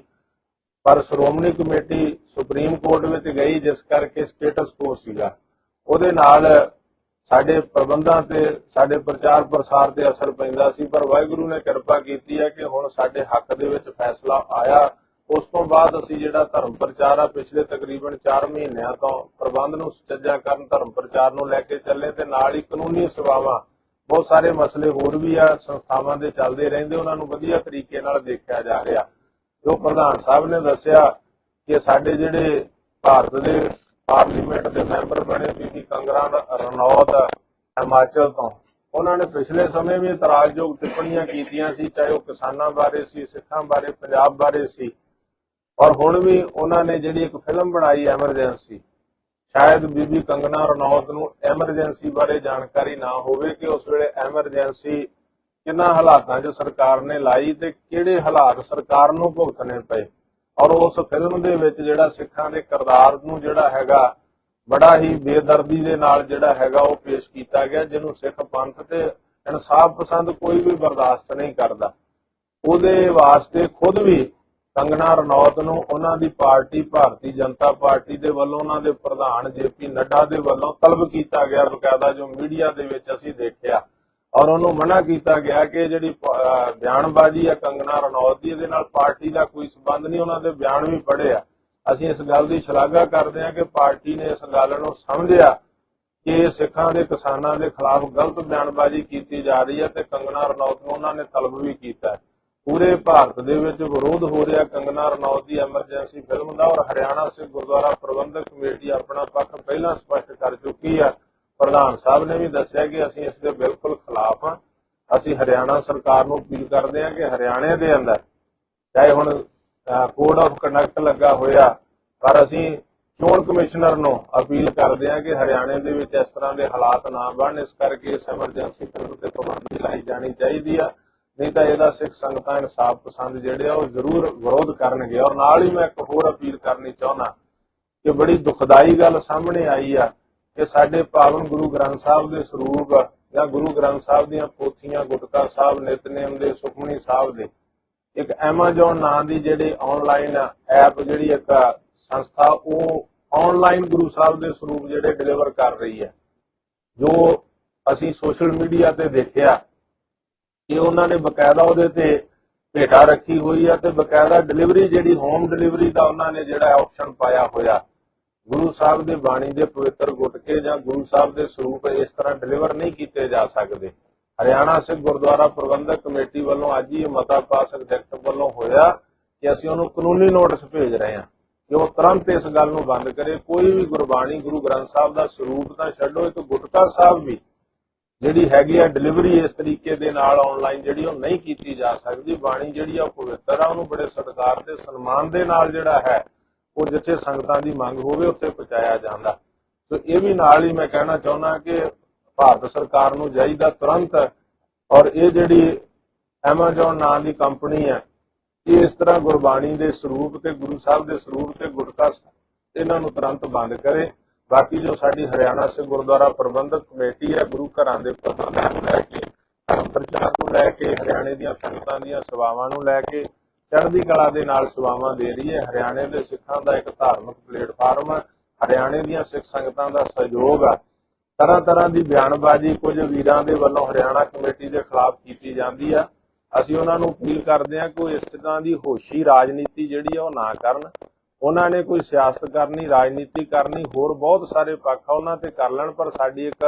ਪਰ ਸ਼੍ਰੋਮਣੀ ਕਮੇਟੀ ਸੁਪਰੀਮ ਕੋਰਟ ਵਿੱਚ ਗਈ, ਜਿਸ ਕਰਕੇ ਸਟੇਟਸ ਕੋ ਸੀਗਾ। ਉਹਦੇ ਨਾਲ ਸਾਡੇ ਪ੍ਰਬੰਧਾਂ ਤੇ, ਸਾਡੇ ਪ੍ਰਚਾਰ ਪ੍ਰਸਾਰ ਤੇ ਅਸਰ ਪੈਂਦਾ ਸੀ, ਪਰ ਵਾਹਿਗੁਰੂ ਨੇ ਕਿਰਪਾ ਕੀਤੀ ਹੈ ਕਿ ਹੁਣ ਸਾਡੇ ਹੱਕ ਦੇ ਵਿੱਚ ਫੈਸਲਾ ਆਇਆ। ਉਸ ਤੋਂ ਬਾਅਦ ਅਸੀਂ ਜਿਹੜਾ ਧਰਮ ਪ੍ਰਚਾਰ ਆ, ਪਿਛਲੇ ਤਕਰੀਬਨ 4 ਮਹੀਨਿਆਂ ਤੋਂ ਪ੍ਰਬੰਧ ਨੂੰ ਸੁਚੱਜਾ ਕਰਨ, ਧਰਮ ਪ੍ਰਚਾਰ ਨੂੰ ਲੈ ਕੇ ਚੱਲੇ ਤੇ ਨਾਲ ਹੀ ਕਾਨੂੰਨੀ ਸੇਵਾਵਾਂ, ਬਹੁਤ ਸਾਰੇ ਮਸਲੇ ਹੋਰ ਵੀ ਆ, ਸੰਸਥਾਵਾਂ ਦੇ ਚੱਲਦੇ ਰਹਿੰਦੇ, ਉਹਨਾਂ ਨੂੰ ਵਧੀਆ ਤਰੀਕੇ ਨਾਲ ਦੇਖਿਆ ਜਾ ਰਿਹਾ। ਜੋ ਪ੍ਰਧਾਨ ਸਾਹਿਬ ਨੇ ਦੱਸਿਆ ਕਿ ਸਾਡੇ ਜਿਹੜੇ ਭਾਰਤ ਦੇ ਪਾਰਲੀਮੈਂਟ ਦੇ ਮੈਂਬਰ ਬਣੇ ਬੀਬੀ ਕੰਗਰਾ ਰਣੌਤ, ਹਿਮਾਚਲ ਤੋਂ, ਉਹਨਾਂ ਨੇ ਪਿਛਲੇ ਸਮੇਂ ਵੀ ਇਤਰਾਜ਼ਯੋਗ ਟਿੱਪਣੀਆਂ ਕੀਤੀਆਂ ਸੀ, ਚਾਹੇ ਉਹ ਕਿਸਾਨਾਂ ਬਾਰੇ ਸੀ, ਸਿੱਖਾਂ ਬਾਰੇ, ਪੰਜਾਬ ਬਾਰੇ ਸੀ। ਔਰ ਹੁਣ ਵੀ ਉਹਨਾਂ ਨੇ ਜਿਹੜੀ ਇੱਕ ਫਿਲਮ ਬਣਾਈ ਐਮਰਜੈਂਸੀ, ਸ਼ਾਇਦ ਬੀਬੀ ਕੰਗਨਾ ਰਣੌਤ ਨੂੰ ਐਮਰਜੈਂਸੀ ਬਾਰੇ ਜਾਣਕਾਰੀ ਨਾ ਹੋਵੇ ਕਿ ਉਸ ਵੇਲੇ ਐਮਰਜੈਂਸੀ ਕਿੰਨਾ ਹਾਲਾਤਾਂ 'ਚ ਸਰਕਾਰ ਨੇ ਲਾਈ ਤੇ ਕਿਹੜੇ ਹਾਲਾਤ ਸਰਕਾਰ ਨੂੰ ਭੁਗਤਣੇ ਪਏ। ਔਰ ਉਸ ਫਿਲਮ ਦੇ ਵਿੱਚ ਜਿਹੜਾ ਸਿੱਖਾਂ ਦੇ ਕਿਰਦਾਰ ਨੂੰ ਜਿਹੜਾ ਹੈਗਾ, ਬੜਾ ਹੀ ਬੇਦਰਦੀ ਦੇ ਨਾਲ ਜਿਹੜਾ ਹੈਗਾ ਉਹ ਪੇਸ਼ ਕੀਤਾ ਗਿਆ, ਜਿਹਨੂੰ ਸਿੱਖ ਪੰਥ ਤੇ ਇਨਸਾਫ ਪਸੰਦ ਕੋਈ ਵੀ ਬਰਦਾਸ਼ਤ ਨਹੀਂ ਕਰਦਾ। ਉਹਦੇ ਵਾਸਤੇ ਖੁਦ ਵੀ ਕੰਗਣਾ ਰਣੌਤ ਨੂੰ ਉਹਨਾਂ ਦੀ ਪਾਰਟੀ, ਭਾਰਤੀ ਜਨਤਾ ਪਾਰਟੀ ਦੇ ਵੱਲੋਂ, ਉਹਨਾਂ ਦੇ ਪ੍ਰਧਾਨ ਜੇਪੀ ਨੱਡਾ ਦੇ ਵੱਲੋਂ ਤਲਬ ਕੀਤਾ ਗਿਆ ਬਕਾਇਦਾ ਜੋ ਮੀਡੀਆ ਦੇ ਵਿੱਚ ਅਸੀਂ ਦੇਖਿਆ। ਔਰ ਉਹਨੂੰ ਮਨਾ ਕੀਤਾ ਗਿਆ ਕਿ ਜਿਹੜੀ ਬਿਆਨਬਾਜ਼ੀ ਹੈ ਕੰਗਣਾ ਰਣੌਤ ਦੀ, ਇਹਦੇ ਨਾਲ ਪਾਰਟੀ ਦਾ ਕੋਈ ਸਬੰਧ ਨਹੀਂ, ਉਹਨਾਂ ਦੇ ਬਿਆਨ ਵੀ ਪੜ੍ਹੇ ਆ। ਅਸੀਂ ਇਸ ਗੱਲ ਦੀ ਸ਼ਲਾਘਾ ਕਰਦੇ ਹਾਂ ਕਿ ਪਾਰਟੀ ਨੇ ਇਸ ਗੱਲ ਨੂੰ ਸਮਝਿਆ ਕਿ ਸਿੱਖਾਂ ਦੇ, ਕਿਸਾਨਾਂ ਦੇ ਖਿਲਾਫ ਗਲਤ ਬਿਆਨਬਾਜ਼ੀ ਕੀਤੀ ਜਾ ਰਹੀ ਹੈ ਤੇ ਕੰਗਣਾ ਰਣੌਤ ਨੂੰ ਉਹਨਾਂ ਨੇ ਤਲਬ ਵੀ ਕੀਤਾ ਪੂਰੇ ਭਾਰਤ ਦੇ ਵਿੱਚ ਵਿਰੋਧ ਹੋ ਰਿਹਾ ਕੰਗਨਾ ਰਣੌਤ ਦੀ ਐਮਰਜੈਂਸੀ ਫਿਲਮ ਦਾ ਔਰ ਹਰਿਆਣਾ ਸਿੱਖ ਗੁਰਦੁਆਰਾ ਪ੍ਰਬੰਧਕ ਕਮੇਟੀ ਆਪਣਾ ਪੱਖ ਪਹਿਲਾਂ ਸਪਸ਼ਟ ਕਰ ਚੁੱਕੀ ਆ। ਪ੍ਰਧਾਨ ਸਾਹਿਬ ਨੇ ਵੀ ਦੱਸਿਆ ਕਿ ਅਸੀਂ ਇਸ ਦੇ ਬਿਲਕੁਲ ਖਿਲਾਫ ਹਾਂ। ਅਸੀਂ ਹਰਿਆਣਾ ਸਰਕਾਰ ਨੂੰ ਅਪੀਲ ਕਰਦੇ ਹਾਂ ਕਿ ਹਰਿਆਣੇ ਦੇ ਅੰਦਰ ਚਾਹੇ ਹੁਣ ਕੋਡ ਆਫ ਕੰਡਕਟ ਲੱਗਾ ਹੋਇਆ, ਪਰ ਅਸੀਂ ਚੋਣ ਕਮਿਸ਼ਨਰ ਨੂੰ ਅਪੀਲ ਕਰਦੇ ਹਾਂ ਕਿ ਹਰਿਆਣੇ ਦੇ ਵਿੱਚ ਇਸ ਤਰ੍ਹਾਂ ਦੇ ਹਾਲਾਤ ਨਾ ਬਣਨ। ਇਸ ਕਰਕੇ ਇਸ ਐਮਰਜੈਂਸੀ ਫਿਲਮ ਤੇ ਪਾਬੰਦੀ ਲਾਈ ਜਾਣੀ ਚਾਹੀਦੀ ਆ। ਨਹੀਂ ਤਾਂ ਇਹਦਾ ਸਿੱਖ ਸੰਗਤਾਂ ਇਨਸਾਫ ਪਸੰਦ ਜਿਹੜੇ ਆ ਉਹ ਜ਼ਰੂਰ ਵਿਰੋਧ ਕਰਨਗੇ। ਔਰ ਨਾਲ ਹੀ ਮੈਂ ਇੱਕ ਹੋਰ ਅਪੀਲ ਕਰਨੀ ਚਾਹੁੰਦਾ ਕਿ ਬੜੀ ਦੁਖਦਾਈ ਗੱਲ ਸਾਹਮਣੇ ਆਈ ਆ ਕਿ ਸਾਡੇ ਪਾਵਨ ਗੁਰੂ ਗ੍ਰੰਥ ਸਾਹਿਬ ਦੇ ਸਰੂਪ ਜਾਂ ਗੁਰੂ ਗ੍ਰੰਥ ਸਾਹਿਬ ਦੀਆਂ ਪੋਥੀਆਂ ਗੁਟਕਾ ਸਾਹਿਬ, ਨਿਤਨੇਮ ਦੇ, ਸੁਖਮਨੀ ਸਾਹਿਬ ਦੇ। ਇੱਕ Amazon ਨਾਂ ਦੀ ਜਿਹੜੀ ਆਨਲਾਈਨ ਐਪ ਜਿਹੜੀ ਇੱਕ ਸੰਸਥਾ, ਉਹ ਆਨਲਾਈਨ ਗੁਰੂ ਸਾਹਿਬ ਦੇ ਸਰੂਪ ਜਿਹੜੇ ਡਿਲੀਵਰ ਕਰ ਰਹੀ ਹੈ। ਜੋ ਅਸੀਂ ਸੋਸ਼ਲ ਮੀਡੀਆ ਤੇ ਦੇਖਿਆ ਕਿ ਉਹਨਾਂ ਨੇ ਬਕਾਇਦਾ ਉਹਦੇ ਤੇ ਭੇਟਾ ਰੱਖੀ ਹੋਈ ਹੈ ਤੇ ਬਕਾਇਦਾ ਡਿਲੀਵਰੀ ਜਿਹੜੀ ਹੋਮ ਡਿਲੀਵਰੀ ਦਾ ਉਹਨਾਂ ਨੇ ਜਿਹੜਾ ਆਪਸ਼ਨ ਪਾਇਆ ਹੋਇਆ। ਗੁਰੂ ਸਾਹਿਬ ਦੇ ਬਾਣੀ ਦੇ ਪਵਿੱਤਰ ਗੁਟਕੇ ਜਾਂ ਗੁਰੂ ਸਾਹਿਬ ਦੇ ਸਰੂਪ ਇਸ ਤਰ੍ਹਾਂ ਡਿਲੀਵਰ ਨਹੀਂ ਕੀਤੇ ਜਾ ਸਕਦੇ। ਹਰਿਆਣਾ ਸਿੱਖ ਗੁਰਦੁਆਰਾ ਪ੍ਰਬੰਧਕ ਕਮੇਟੀ ਵੱਲੋਂ ਅੱਜ ਹੀ ਇਹ ਮਤਾ ਪਾਸ ਐਗਜ਼ੈਕਟਿਵ ਵੱਲੋਂ ਹੋਇਆ ਕਿ ਅਸੀਂ ਉਹਨੂੰ ਕਾਨੂੰਨੀ ਨੋਟਿਸ ਭੇਜ ਰਹੇ ਹਾਂ ਕਿ ਉਹ ਤੁਰੰਤ ਇਸ ਗੱਲ ਨੂੰ ਬੰਦ ਕਰੇ। ਕੋਈ ਵੀ ਗੁਰਬਾਣੀ ਗੁਰੂ ਗ੍ਰੰਥ ਸਾਹਿਬ ਦਾ ਸਰੂਪ ਤਾਂ ਛੱਡੋ, ਇੱਕ ਗੁਟਕਾ ਸਾਹਿਬ ਵੀ ਜਿਹੜੀ ਹੈਗੀ ਆ ਡਿਲੀਵਰੀ ਇਸ ਤਰੀਕੇ ਦੇ ਨਾਲ ਆਨਲਾਈਨ ਜਿਹੜੀ ਉਹ ਨਹੀਂ ਕੀਤੀ ਜਾ ਸਕਦੀ, ਬਾਣੀ ਜਿਹੜੀ ਆ ਉਹ ਪਵਿੱਤਰ ਆ, ਉਹਨੂੰ ਬੜੇ ਸਤਿਕਾਰ ਤੇ ਸਨਮਾਨ ਦੇ ਨਾਲ ਜਿਹੜਾ ਹੈ, ਉਹ ਜਿੱਥੇ ਸੰਗਤਾਂ ਦੀ ਮੰਗ ਹੋਵੇ ਉੱਥੇ ਪਹੁੰਚਾਇਆ ਜਾਂਦਾ। ਸੋ ਇਹ ਵੀ ਨਾਲ ਹੀ ਮੈਂ ਕਹਿਣਾ ਚਾਹੁੰਦਾ ਕਿ ਭਾਰਤ ਸਰਕਾਰ ਨੂੰ ਚਾਹੀਦਾ ਤੁਰੰਤ ਔਰ ਇਹ ਜਿਹੜੀ Amazon ਨਾਂ ਦੀ ਕੰਪਨੀ ਹੈ ਇਹ ਇਸ ਤਰ੍ਹਾਂ ਗੁਰਬਾਣੀ ਦੇ ਸਰੂਪ ਤੇ ਗੁਰੂ ਸਾਹਿਬ ਦੇ ਸਰੂਪ ਤੇ ਗੁਟਕਾ ਇਹਨਾਂ ਨੂੰ ਤੁਰੰਤ ਬੰਦ ਕਰੇ। ਬਾਕੀ ਜੋ ਸਾਡੀ ਹਰਿਆਣਾ ਸਿੱਖ ਗੁਰਦੁਆਰਾ ਪ੍ਰਬੰਧਕ ਕਮੇਟੀ ਹੈ, ਗੁਰੂ ਘਰਾਂ ਦੇ ਪ੍ਰਬੰਧਨ ਨੂੰ ਲੈ ਕੇ ਪ੍ਰਚਾਰ ਨੂੰ ਲੈ ਕੇ, ਹਰਿਆਣੇ ਦੀਆਂ ਸੰਗਤਾਂ ਦੀਆਂ ਸੇਵਾਵਾਂ ਨੂੰ ਲੈ ਕੇ, ਚੜ੍ਹਦੀ ਕਲਾ ਦੇ ਨਾਲ ਸੇਵਾਵਾਂ ਦੇ ਰਹੀ ਹੈ। ਹਰਿਆਣੇ ਦੇ ਸਿੱਖਾਂ ਦਾ ਇੱਕ ਧਾਰਮਿਕ ਪਲੇਟਫਾਰਮ ਹੈ। ਹਰਿਆਣੇ ਦੀਆਂ ਸਿੱਖ ਸੰਗਤਾਂ ਦਾ ਸਹਿਯੋਗ ਆ। ਤਰ੍ਹਾਂ ਤਰ੍ਹਾਂ ਦੀ ਬਿਆਨਬਾਜ਼ੀ ਕੁਝ ਵੀਰਾਂ ਦੇ ਵੱਲੋਂ ਹਰਿਆਣਾ ਕਮੇਟੀ ਦੇ ਖਿਲਾਫ ਕੀਤੀ ਜਾਂਦੀ ਆ। ਅਸੀਂ ਉਹਨਾਂ ਨੂੰ ਅਪੀਲ ਕਰਦੇ ਹਾਂ ਕਿ ਉਹ ਇਸ ਤਰ੍ਹਾਂ ਦੀ ਹੋਸ਼ੀ ਰਾਜਨੀਤੀ ਜਿਹੜੀ ਆ, ਉਹ ਨਾ ਕਰਨ। ਉਹਨਾਂ ਨੇ ਕੋਈ ਸਿਆਸਤ ਕਰਨੀ, ਰਾਜਨੀਤੀ ਕਰਨੀ, ਹੋਰ ਬਹੁਤ ਸਾਰੇ ਪੱਖ ਆ ਉਹਨਾਂ ਤੇ ਕਰ ਲੈਣ, ਪਰ ਸਾਡੀ ਇੱਕ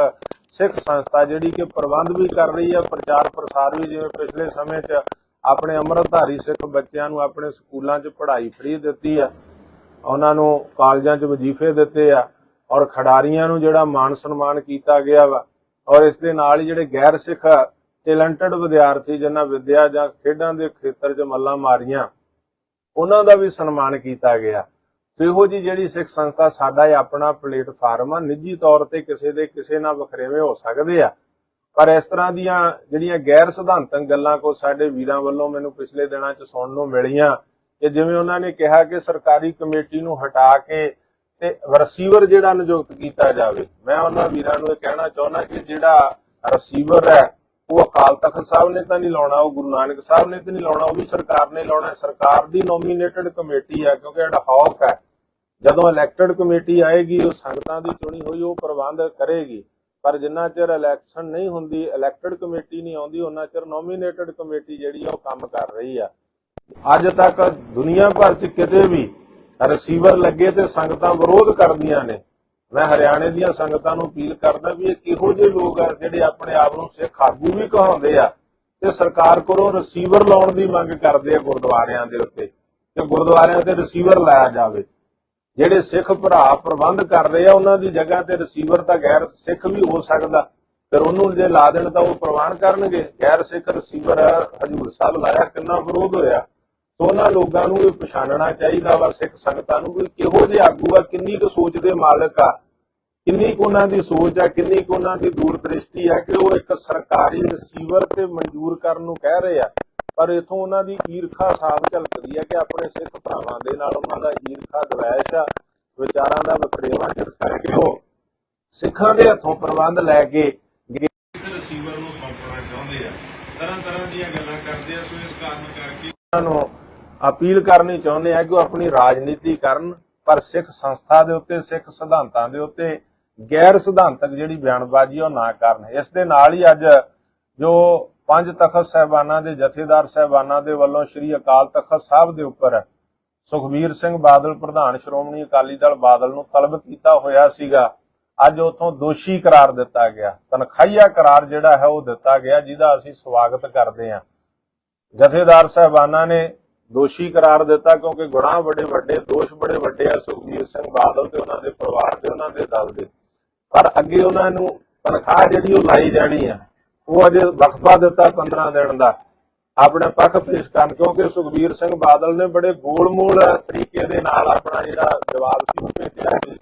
ਸਿੱਖ ਸੰਸਥਾ ਜਿਹੜੀ ਕਿ ਪ੍ਰਬੰਧ ਵੀ ਕਰ ਰਹੀ ਹੈ ਪ੍ਰਚਾਰ ਪ੍ਰਸਾਰ ਵੀ ਜਿਵੇਂ ਪਿਛਲੇ ਸਮੇਂ 'ਚ ਆਪਣੇ ਅੰਮ੍ਰਿਤਧਾਰੀ ਸਿੱਖ ਬੱਚਿਆਂ ਨੂੰ ਆਪਣੇ ਸਕੂਲਾਂ 'ਚ ਪੜ੍ਹਾਈ ਫ੍ਰੀ ਦਿੱਤੀ ਆ, ਉਹਨਾਂ ਨੂੰ ਕਾਲਜਾਂ 'ਚ ਵਜ਼ੀਫੇ ਦਿੱਤੇ ਆ, ਔਰ ਖਿਡਾਰੀਆਂ ਨੂੰ ਜਿਹੜਾ ਮਾਣ ਸਨਮਾਨ ਕੀਤਾ ਗਿਆ ਵਾ, ਔਰ ਇਸ ਦੇ ਨਾਲ ਹੀ ਜਿਹੜੇ ਗੈਰ ਸਿੱਖ ਟੈਲੈਂਟਡ ਵਿਦਿਆਰਥੀ ਜਿਨ੍ਹਾਂ ਵਿੱਦਿਆ ਜਾਂ ਖੇਡਾਂ ਦੇ ਖੇਤਰ 'ਚ ਮੱਲਾਂ ਮਾਰੀਆਂ ਉਹਨਾਂ ਦਾ ਵੀ ਸਨਮਾਨ ਕੀਤਾ ਗਿਆ। ਸੋ ਇਹੋ ਜੀ ਜਿਹੜੀ ਸਿੱਖ ਸੰਸਥਾ ਸਾਡਾ ਇਹ ਆਪਣਾ ਪਲੇਟਫਾਰਮ ਆ, ਨਿੱਜੀ ਤੌਰ ਤੇ ਕਿਸੇ ਦੇ ਕਿਸੇ ਨਾਲ ਵਖਰੇਵੇਂ ਹੋ ਸਕਦੇ ਆ। ਪਰ ਇਸ ਤਰ੍ਹਾਂ ਦੀਆਂ ਜਿਹੜੀਆਂ ਗੈਰ ਸਿਧਾਂਤਕ ਗੱਲਾਂ ਕੋ ਸਾਡੇ ਵੀਰਾਂ ਵੱਲੋਂ ਮੈਨੂੰ ਪਿਛਲੇ ਦਿਨਾਂ 'ਚ ਸੁਣਨ ਨੂੰ ਮਿਲੀਆਂ ਕਿ ਜਿਵੇਂ ਉਹਨਾਂ ਨੇ ਕਿਹਾ ਕਿ ਸਰਕਾਰੀ ਕਮੇਟੀ ਨੂੰ ਹਟਾ ਕੇ ਤੇ ਰਿਸੀਵਰ ਜਿਹੜਾ ਨਿਯੁਕਤ ਕੀਤਾ ਜਾਵੇ। ਮੈਂ ਉਹਨਾਂ ਵੀਰਾਂ ਨੂੰ ਇਹ ਕਹਿਣਾ ਚਾਹੁੰਦਾ ਕਿ ਜਿਹੜਾ ਰਿਸੀਵਰ ਹੈ ਉਹ ਅਕਾਲ ਤਖਤ ਸਾਹਿਬ ਨੇ ਤਾਂ ਨਹੀਂ ਲਾਉਣਾ, ਉਹ ਗੁਰੂ ਨਾਨਕ ਸਾਹਿਬ ਨੇ ਤਾਂ ਨਹੀਂ ਲਾਉਣਾ, ਉਹ ਵੀ ਸਰਕਾਰ ਨੇ ਲਾਉਣਾ। ਸਰਕਾਰ ਦੀ ਨੋਮੀਨੇਟਡ ਕਮੇਟੀ ਹੈ ਕਿਉਂਕਿ ਐਡਹੌਕ ਹੈ ਜਦੋਂ ਇਲੈਕਟਡ ਕਮੇਟੀ ਆਏਗੀ, ਉਹ ਸੰਗਤਾਂ ਦੀ ਚੁਣੀ ਹੋਈ, ਉਹ ਪ੍ਰਬੰਧ ਕਰੇਗੀ। ਪਰ ਜਿੰਨਾ ਚਿਰ ਇਲੈਕਸ਼ਨ ਨਹੀਂ ਹੁੰਦੀ ਇਲੈਕਟਡ ਕਮੇਟੀ ਨਹੀਂ ਆਉਂਦੀ ਉਹਨਾਂ ਚਿਰ ਨੋਮੀਨੇਟਡ ਕਮੇਟੀ ਜਿਹੜੀ ਆ, ਉਹ ਕੰਮ ਕਰ ਰਹੀ ਆ। ਅੱਜ ਤੱਕ ਦੁਨੀਆ ਭਰ ਚ ਕਿਤੇ ਵੀ ਰਿਸੀਵਰ ਲੱਗੇ ਤੇ ਸੰਗਤਾਂ ਵਿਰੋਧ ਕਰਦੀਆਂ ਨੇ। ਮੈਂ ਹਰਿਆਣੇ ਦੀਆਂ ਸੰਗਤਾਂ ਨੂੰ ਅਪੀਲ ਕਰਦਾ ਵੀ ਇਹ ਕਿਹੋ ਜਿਹੇ ਲੋਕ ਆ ਜਿਹੜੇ ਆਪਣੇ ਆਪ ਨੂੰ ਸਿੱਖ ਆਗੂ ਵੀ ਕਹਾਉਂਦੇ ਆ ਤੇ ਸਰਕਾਰ ਕੋਲੋਂ ਰਿਸੀਵਰ ਲਾਉਣ ਦੀ ਮੰਗ ਕਰਦੇ ਆ ਗੁਰਦੁਆਰਿਆਂ ਦੇ ਉੱਤੇ ਕਿ ਗੁਰਦੁਆਰਿਆਂ ਤੇ ਰਿਸੀਵਰ ਲਾਇਆ ਜਾਵੇ। ਜਿਹੜੇ ਸਿੱਖ ਭਰਾ ਪ੍ਰਬੰਧ ਕਰ ਰਹੇ ਆ, ਉਹਨਾਂ ਦੀ ਜਗ੍ਹਾ ਤੇ ਰਿਸੀਵਰ ਤਾਂ ਗੈਰ ਸਿੱਖ ਵੀ ਹੋ ਸਕਦਾ। ਫਿਰ ਉਹਨੂੰ ਜੇ ਲਾ ਦੇਣ ਤਾਂ ਉਹ ਪ੍ਰਵਾਨ ਕਰਨਗੇ। ਗੈਰ ਸਿੱਖ ਰਿਸੀਵਰ ਹਜੂਰ ਸਾਹਿਬ ਲਾਇਆ ਕਿੰਨਾ ਵਿਰੋਧ ਹੋਇਆ। ਸੋ ਉਹਨਾਂ ਲੋਕਾਂ ਨੂੰ ਵੀ ਪਛਾਣਨਾ ਚਾਹੀਦਾ ਵਾ, ਸਿੱਖ ਸੰਗਤਾਂ ਨੂੰ ਵੀ ਕਿਹੋ ਜਿਹੇ ਆਗੂ ਆ, ਕਿੰਨੀ ਕੁ ਸੋਚ ਦੇ ਮਾਲਕ ਆ, ਕਿੰਨੀ ਕੁ ਉਹਨਾਂ ਦੀ ਸੋਚ ਆ, ਕਿੰਨੀ ਕੁ ਉਹਨਾਂ ਦੀ ਦੂਰਦ੍ਰਿਸ਼ਟੀ ਆ ਕਿ ਉਹ ਇੱਕ ਸਰਕਾਰੀ ਰਿਸੀਵਰ ਤੇ ਮਨਜ਼ੂਰ ਕਰਨ ਨੂੰ ਕਹਿ ਰਹੇ ਆ। ਪਰ ਇਥੋਂ ਉਹਨਾਂ ਦੀ ਈਰਖਾ ਸਾਫ਼ ਝਲਕਦੀ ਹੈ ਕਿ ਆਪਣੇ ਸਿੱਖ ਭਰਾਵਾਂ ਦੇ ਨਾਲ ਉਹਨਾਂ ਦਾ ਈਰਖਾ, ਦਵੈਸ਼ ਆ, ਵਿਚਾਰਾਂ ਦਾ ਵਖਰੇਵਾ ਜਿਸ ਕਰਕੇ ਉਹ ਸਿੱਖਾਂ ਦੇ ਹੱਥੋਂ ਪ੍ਰਬੰਧ ਲੈ ਕੇ ਰਿਸੀਵਰ ਨੂੰ ਸੌਂਪਣਾ ਚਾਹੁੰਦੇ ਆ। ਤਰ੍ਹਾਂ ਤਰ੍ਹਾਂ ਦੀਆਂ ਗੱਲਾਂ ਕਰਦੇ ਆ, ਸੋ ਇਸ ਕਾਰਨ ਕਰਕੇ ਉਹਨਾਂ ਨੂੰ ਅਪੀਲ ਕਰਨੀ ਚਾਹੁੰਦੇ ਆ ਕਿ ਉਹ ਆਪਣੀ ਰਾਜਨੀਤੀ ਕਰਨ, ਪਰ ਸਿੱਖ ਸੰਸਥਾ ਦੇ ਉੱਤੇ, ਸਿੱਖ ਸਿਧਾਂਤਾਂ ਦੇ ਉੱਤੇ, ਗੈਰ ਸਿਧਾਂਤਕ ਜਿਹੜੀ ਬਿਆਨਬਾਜ਼ੀ ਉਹ ਨਾ ਕਰਨ। ਇਸ ਦੇ ਨਾਲ ਹੀ ਅੱਜ ਜੋ ਪੰਜ ਤਖਤ ਸਹਿਬਾਨਾਂ ਦੇ, ਜਥੇਦਾਰ ਸਹਿਬਾਨਾਂ ਦੇ ਵੱਲੋਂ ਸ੍ਰੀ ਅਕਾਲ ਤਖਤ ਸਾਹਿਬ ਦੇ ਉੱਪਰ ਸੁਖਬੀਰ ਸਿੰਘ ਬਾਦਲ, ਪ੍ਰਧਾਨ ਸ਼੍ਰੋਮਣੀ ਅਕਾਲੀ ਦਲ ਬਾਦਲ ਨੂੰ ਤਲਬ ਕੀਤਾ ਹੋਇਆ ਸੀਗਾ, ਅੱਜ ਉਥੋਂ ਦੋਸ਼ੀ ਕਰਾਰ ਦਿੱਤਾ ਗਿਆ। ਤਨਖਾਹੀਆ ਕਰਾਰ ਜਿਹੜਾ ਹੈ, ਉਹ ਦਿੱਤਾ ਗਿਆ, ਜਿਹਦਾ ਅਸੀਂ ਸਵਾਗਤ ਕਰਦੇ ਹਾਂ। ਜਥੇਦਾਰ ਸਾਹਿਬਾਨਾਂ ਨੇ ਦੋਸ਼ੀ ਕਰਾਰ ਦਿੱਤਾ ਕਿਉਂਕਿ ਗੁਨਾਹ ਬੜੇ ਵੱਡੇ, ਦੋਸ਼ ਬੜੇ ਵੱਡੇ ਆ ਸੁਖਬੀਰ ਸਿੰਘ ਬਾਦਲ ਤੇ ਉਹਨਾਂ ਦੇ ਪਰਿਵਾਰ ਤੇ, ਉਹਨਾਂ ਦੇ ਦਲ ਦੇ। ਪਰ ਅੱਗੇ ਉਹਨਾਂ ਨੂੰ ਤਨਖਾਹ ਜਿਹੜੀ ਉਹ ਲਾਈ ਜਾਣੀ ਆ, ਉਹ ਅਜੇ ਵਕਫਾ ਦਿੱਤਾ 15 ਦਿਨ ਦਾ। ਆਪਣੇ ਪੱਖ ਪੇਸ਼ ਕਰਨ, ਕਿਉਂਕਿ ਸੁਖਬੀਰ ਸਿੰਘ ਬਾਦਲ ਨੇ ਬੜੇ ਗੋਲਮੋਲ ਤਰੀਕੇ ਦੇ ਨਾਲ ਆਪਣਾ ਜਿਹੜਾ ਜਵਾਬ ਸੀ ਭੇਜਿਆ ਸੀ।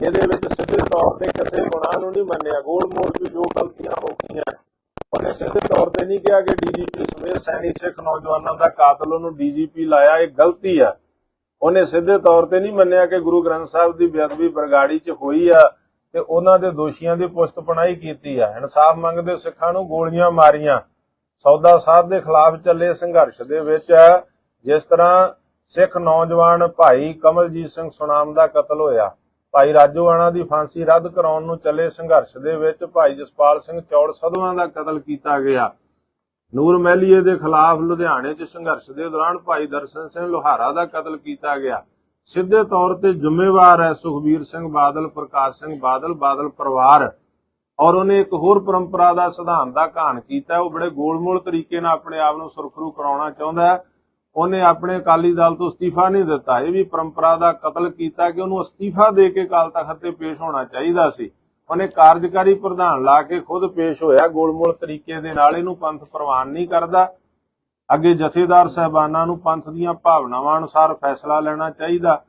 ਇਹਦੇ ਵਿੱਚ ਸਿੱਧੇ ਤੌਰ ਤੇ ਕਿਸੇ ਗੁਨਾਹ ਨੂੰ ਨਹੀਂ ਮੰਨਿਆ। ਗੋਲਮੋਲ ਵੀ ਜੋ ਗਲਤੀਆਂ ਹੋ ਗਈਆਂ ਉਹਨੇ ਸਿੱਧੇ ਤੌਰ ਤੇ ਨਹੀਂ ਕਿਹਾ ਕਿ ਡੀਜੀਪੀ ਸਮੇਤ ਸੈਣੀ ਸਿੱਖ ਨੌਜਵਾਨਾਂ ਦਾ ਕਾਤਲ, ਉਹਨੂੰ ਡੀਜੀਪੀ ਲਾਇਆ, ਇਹ ਗਲਤੀ ਆ। ਉਹਨੇ ਸਿੱਧੇ ਤੌਰ ਤੇ ਨਹੀਂ ਮੰਨਿਆ ਕਿ ਗੁਰੂ ਗ੍ਰੰਥ ਸਾਹਿਬ ਦੀ ਬੇਅਦਬੀ ਬਰਗਾੜੀ 'ਚ ਹੋਈ ਆ ਤੇ ਉਹਨਾਂ ਦੇ ਦੋਸ਼ੀਆਂ ਦੀ ਪੁਸ਼ਤ ਪਣਾਈ ਕੀਤੀ ਆ। ਇਨਸਾਫ ਮੰਗਦੇ ਸਿੱਖਾਂ ਨੂੰ ਗੋਲੀਆਂ ਮਾਰੀਆਂ। ਸੌਦਾ ਸਾਹਿਬ ਦੇ ਖਿਲਾਫ ਚੱਲੇ ਸੰਘਰਸ਼ ਦੇ ਵਿੱਚ ਜਿਸ ਤਰ੍ਹਾਂ ਸਿੱਖ ਨੌਜਵਾਨ ਭਾਈ ਕਮਲਜੀਤ ਸਿੰਘ ਸੁਨਾਮ ਦਾ ਕਤਲ ਹੋਇਆ। ਭਾਈ ਰਾਜੋਆਣਾ ਦੀ ਫਾਂਸੀ ਰੱਦ ਕਰਾਉਣ ਨੂੰ ਚੱਲੇ ਸੰਘਰਸ਼ ਦੇ ਵਿੱਚ ਭਾਈ ਜਸਪਾਲ ਸਿੰਘ ਚੌੜ ਸਦਵਾਂ ਦਾ ਕਤਲ ਕੀਤਾ ਗਿਆ। ਨੂਰ ਮਹਿਲੀਏ ਦੇ ਖਿਲਾਫ ਲੁਧਿਆਣੇ 'ਚ ਸੰਘਰਸ਼ ਦੇ ਦੌਰਾਨ ਭਾਈ ਦਰਸ਼ਨ ਸਿੰਘ ਲੋਹਾਰਾ ਦਾ ਕਤਲ ਕੀਤਾ ਗਿਆ। ਸਿੱਧੇ ਤੌਰ ਤੇ ਜ਼ਿੰਮੇਵਾਰ ਹੈ ਸੁਖਬੀਰ ਸਿੰਘ ਬਾਦਲ, ਪ੍ਰਕਾਸ਼ ਸਿੰਘ ਬਾਦਲ ਬਾਦਲ ਪਰਿਵਾਰ। ਔਰ ਉਹਨੇ ਇੱਕ ਹੋਰ ਪਰੰਪਰਾ ਦਾ ਸਿਧਾਂਤ ਦਾ ਘਾਣ ਕੀਤਾ। ਉਹ ਬੜੇ ਗੋਲਮੋਲ ਤਰੀਕੇ ਨਾਲ ਆਪਣੇ ਆਪ ਨੂੰ ਸੁਰਖਰੂ ਕਰਾਉਣਾ ਚਾਹੁੰਦਾ ਹੈ। ਉਹਨੇ ਆਪਣੇ ਅਕਾਲੀ ਦਲ ਤੋਂ ਅਸਤੀਫਾ ਨਹੀਂ ਦਿੱਤਾ। ਇਹ ਵੀ ਪਰੰਪਰਾ ਦਾ ਕਤਲ ਕੀਤਾ ਕਿ ਉਹਨੂੰ ਅਸਤੀਫਾ ਦੇ ਕੇ ਅਕਾਲ ਤਖਤ ਤੇ ਪੇਸ਼ ਹੋਣਾ ਚਾਹੀਦਾ ਸੀ। ਉਹਨੇ ਕਾਰਜਕਾਰੀ ਪ੍ਰਧਾਨ ਲਾ ਕੇ ਖੁਦ ਪੇਸ਼ ਹੋਇਆ। ਗੋਲਮੋਲ ਤਰੀਕੇ ਦੇ ਨਾਲ ਇਹਨੂੰ ਪੰਥ ਪ੍ਰਵਾਨ ਨਹੀਂ ਕਰਦਾ। ਅੱਗੇ ਜਥੇਦਾਰ ਸਹਿਬਾਨਾਂ ਨੂੰ ਪੰਥ ਦੀਆਂ ਭਾਵਨਾਵਾਂ ਅਨੁਸਾਰ ਫੈਸਲਾ ਲੈਣਾ ਚਾਹੀਦਾ।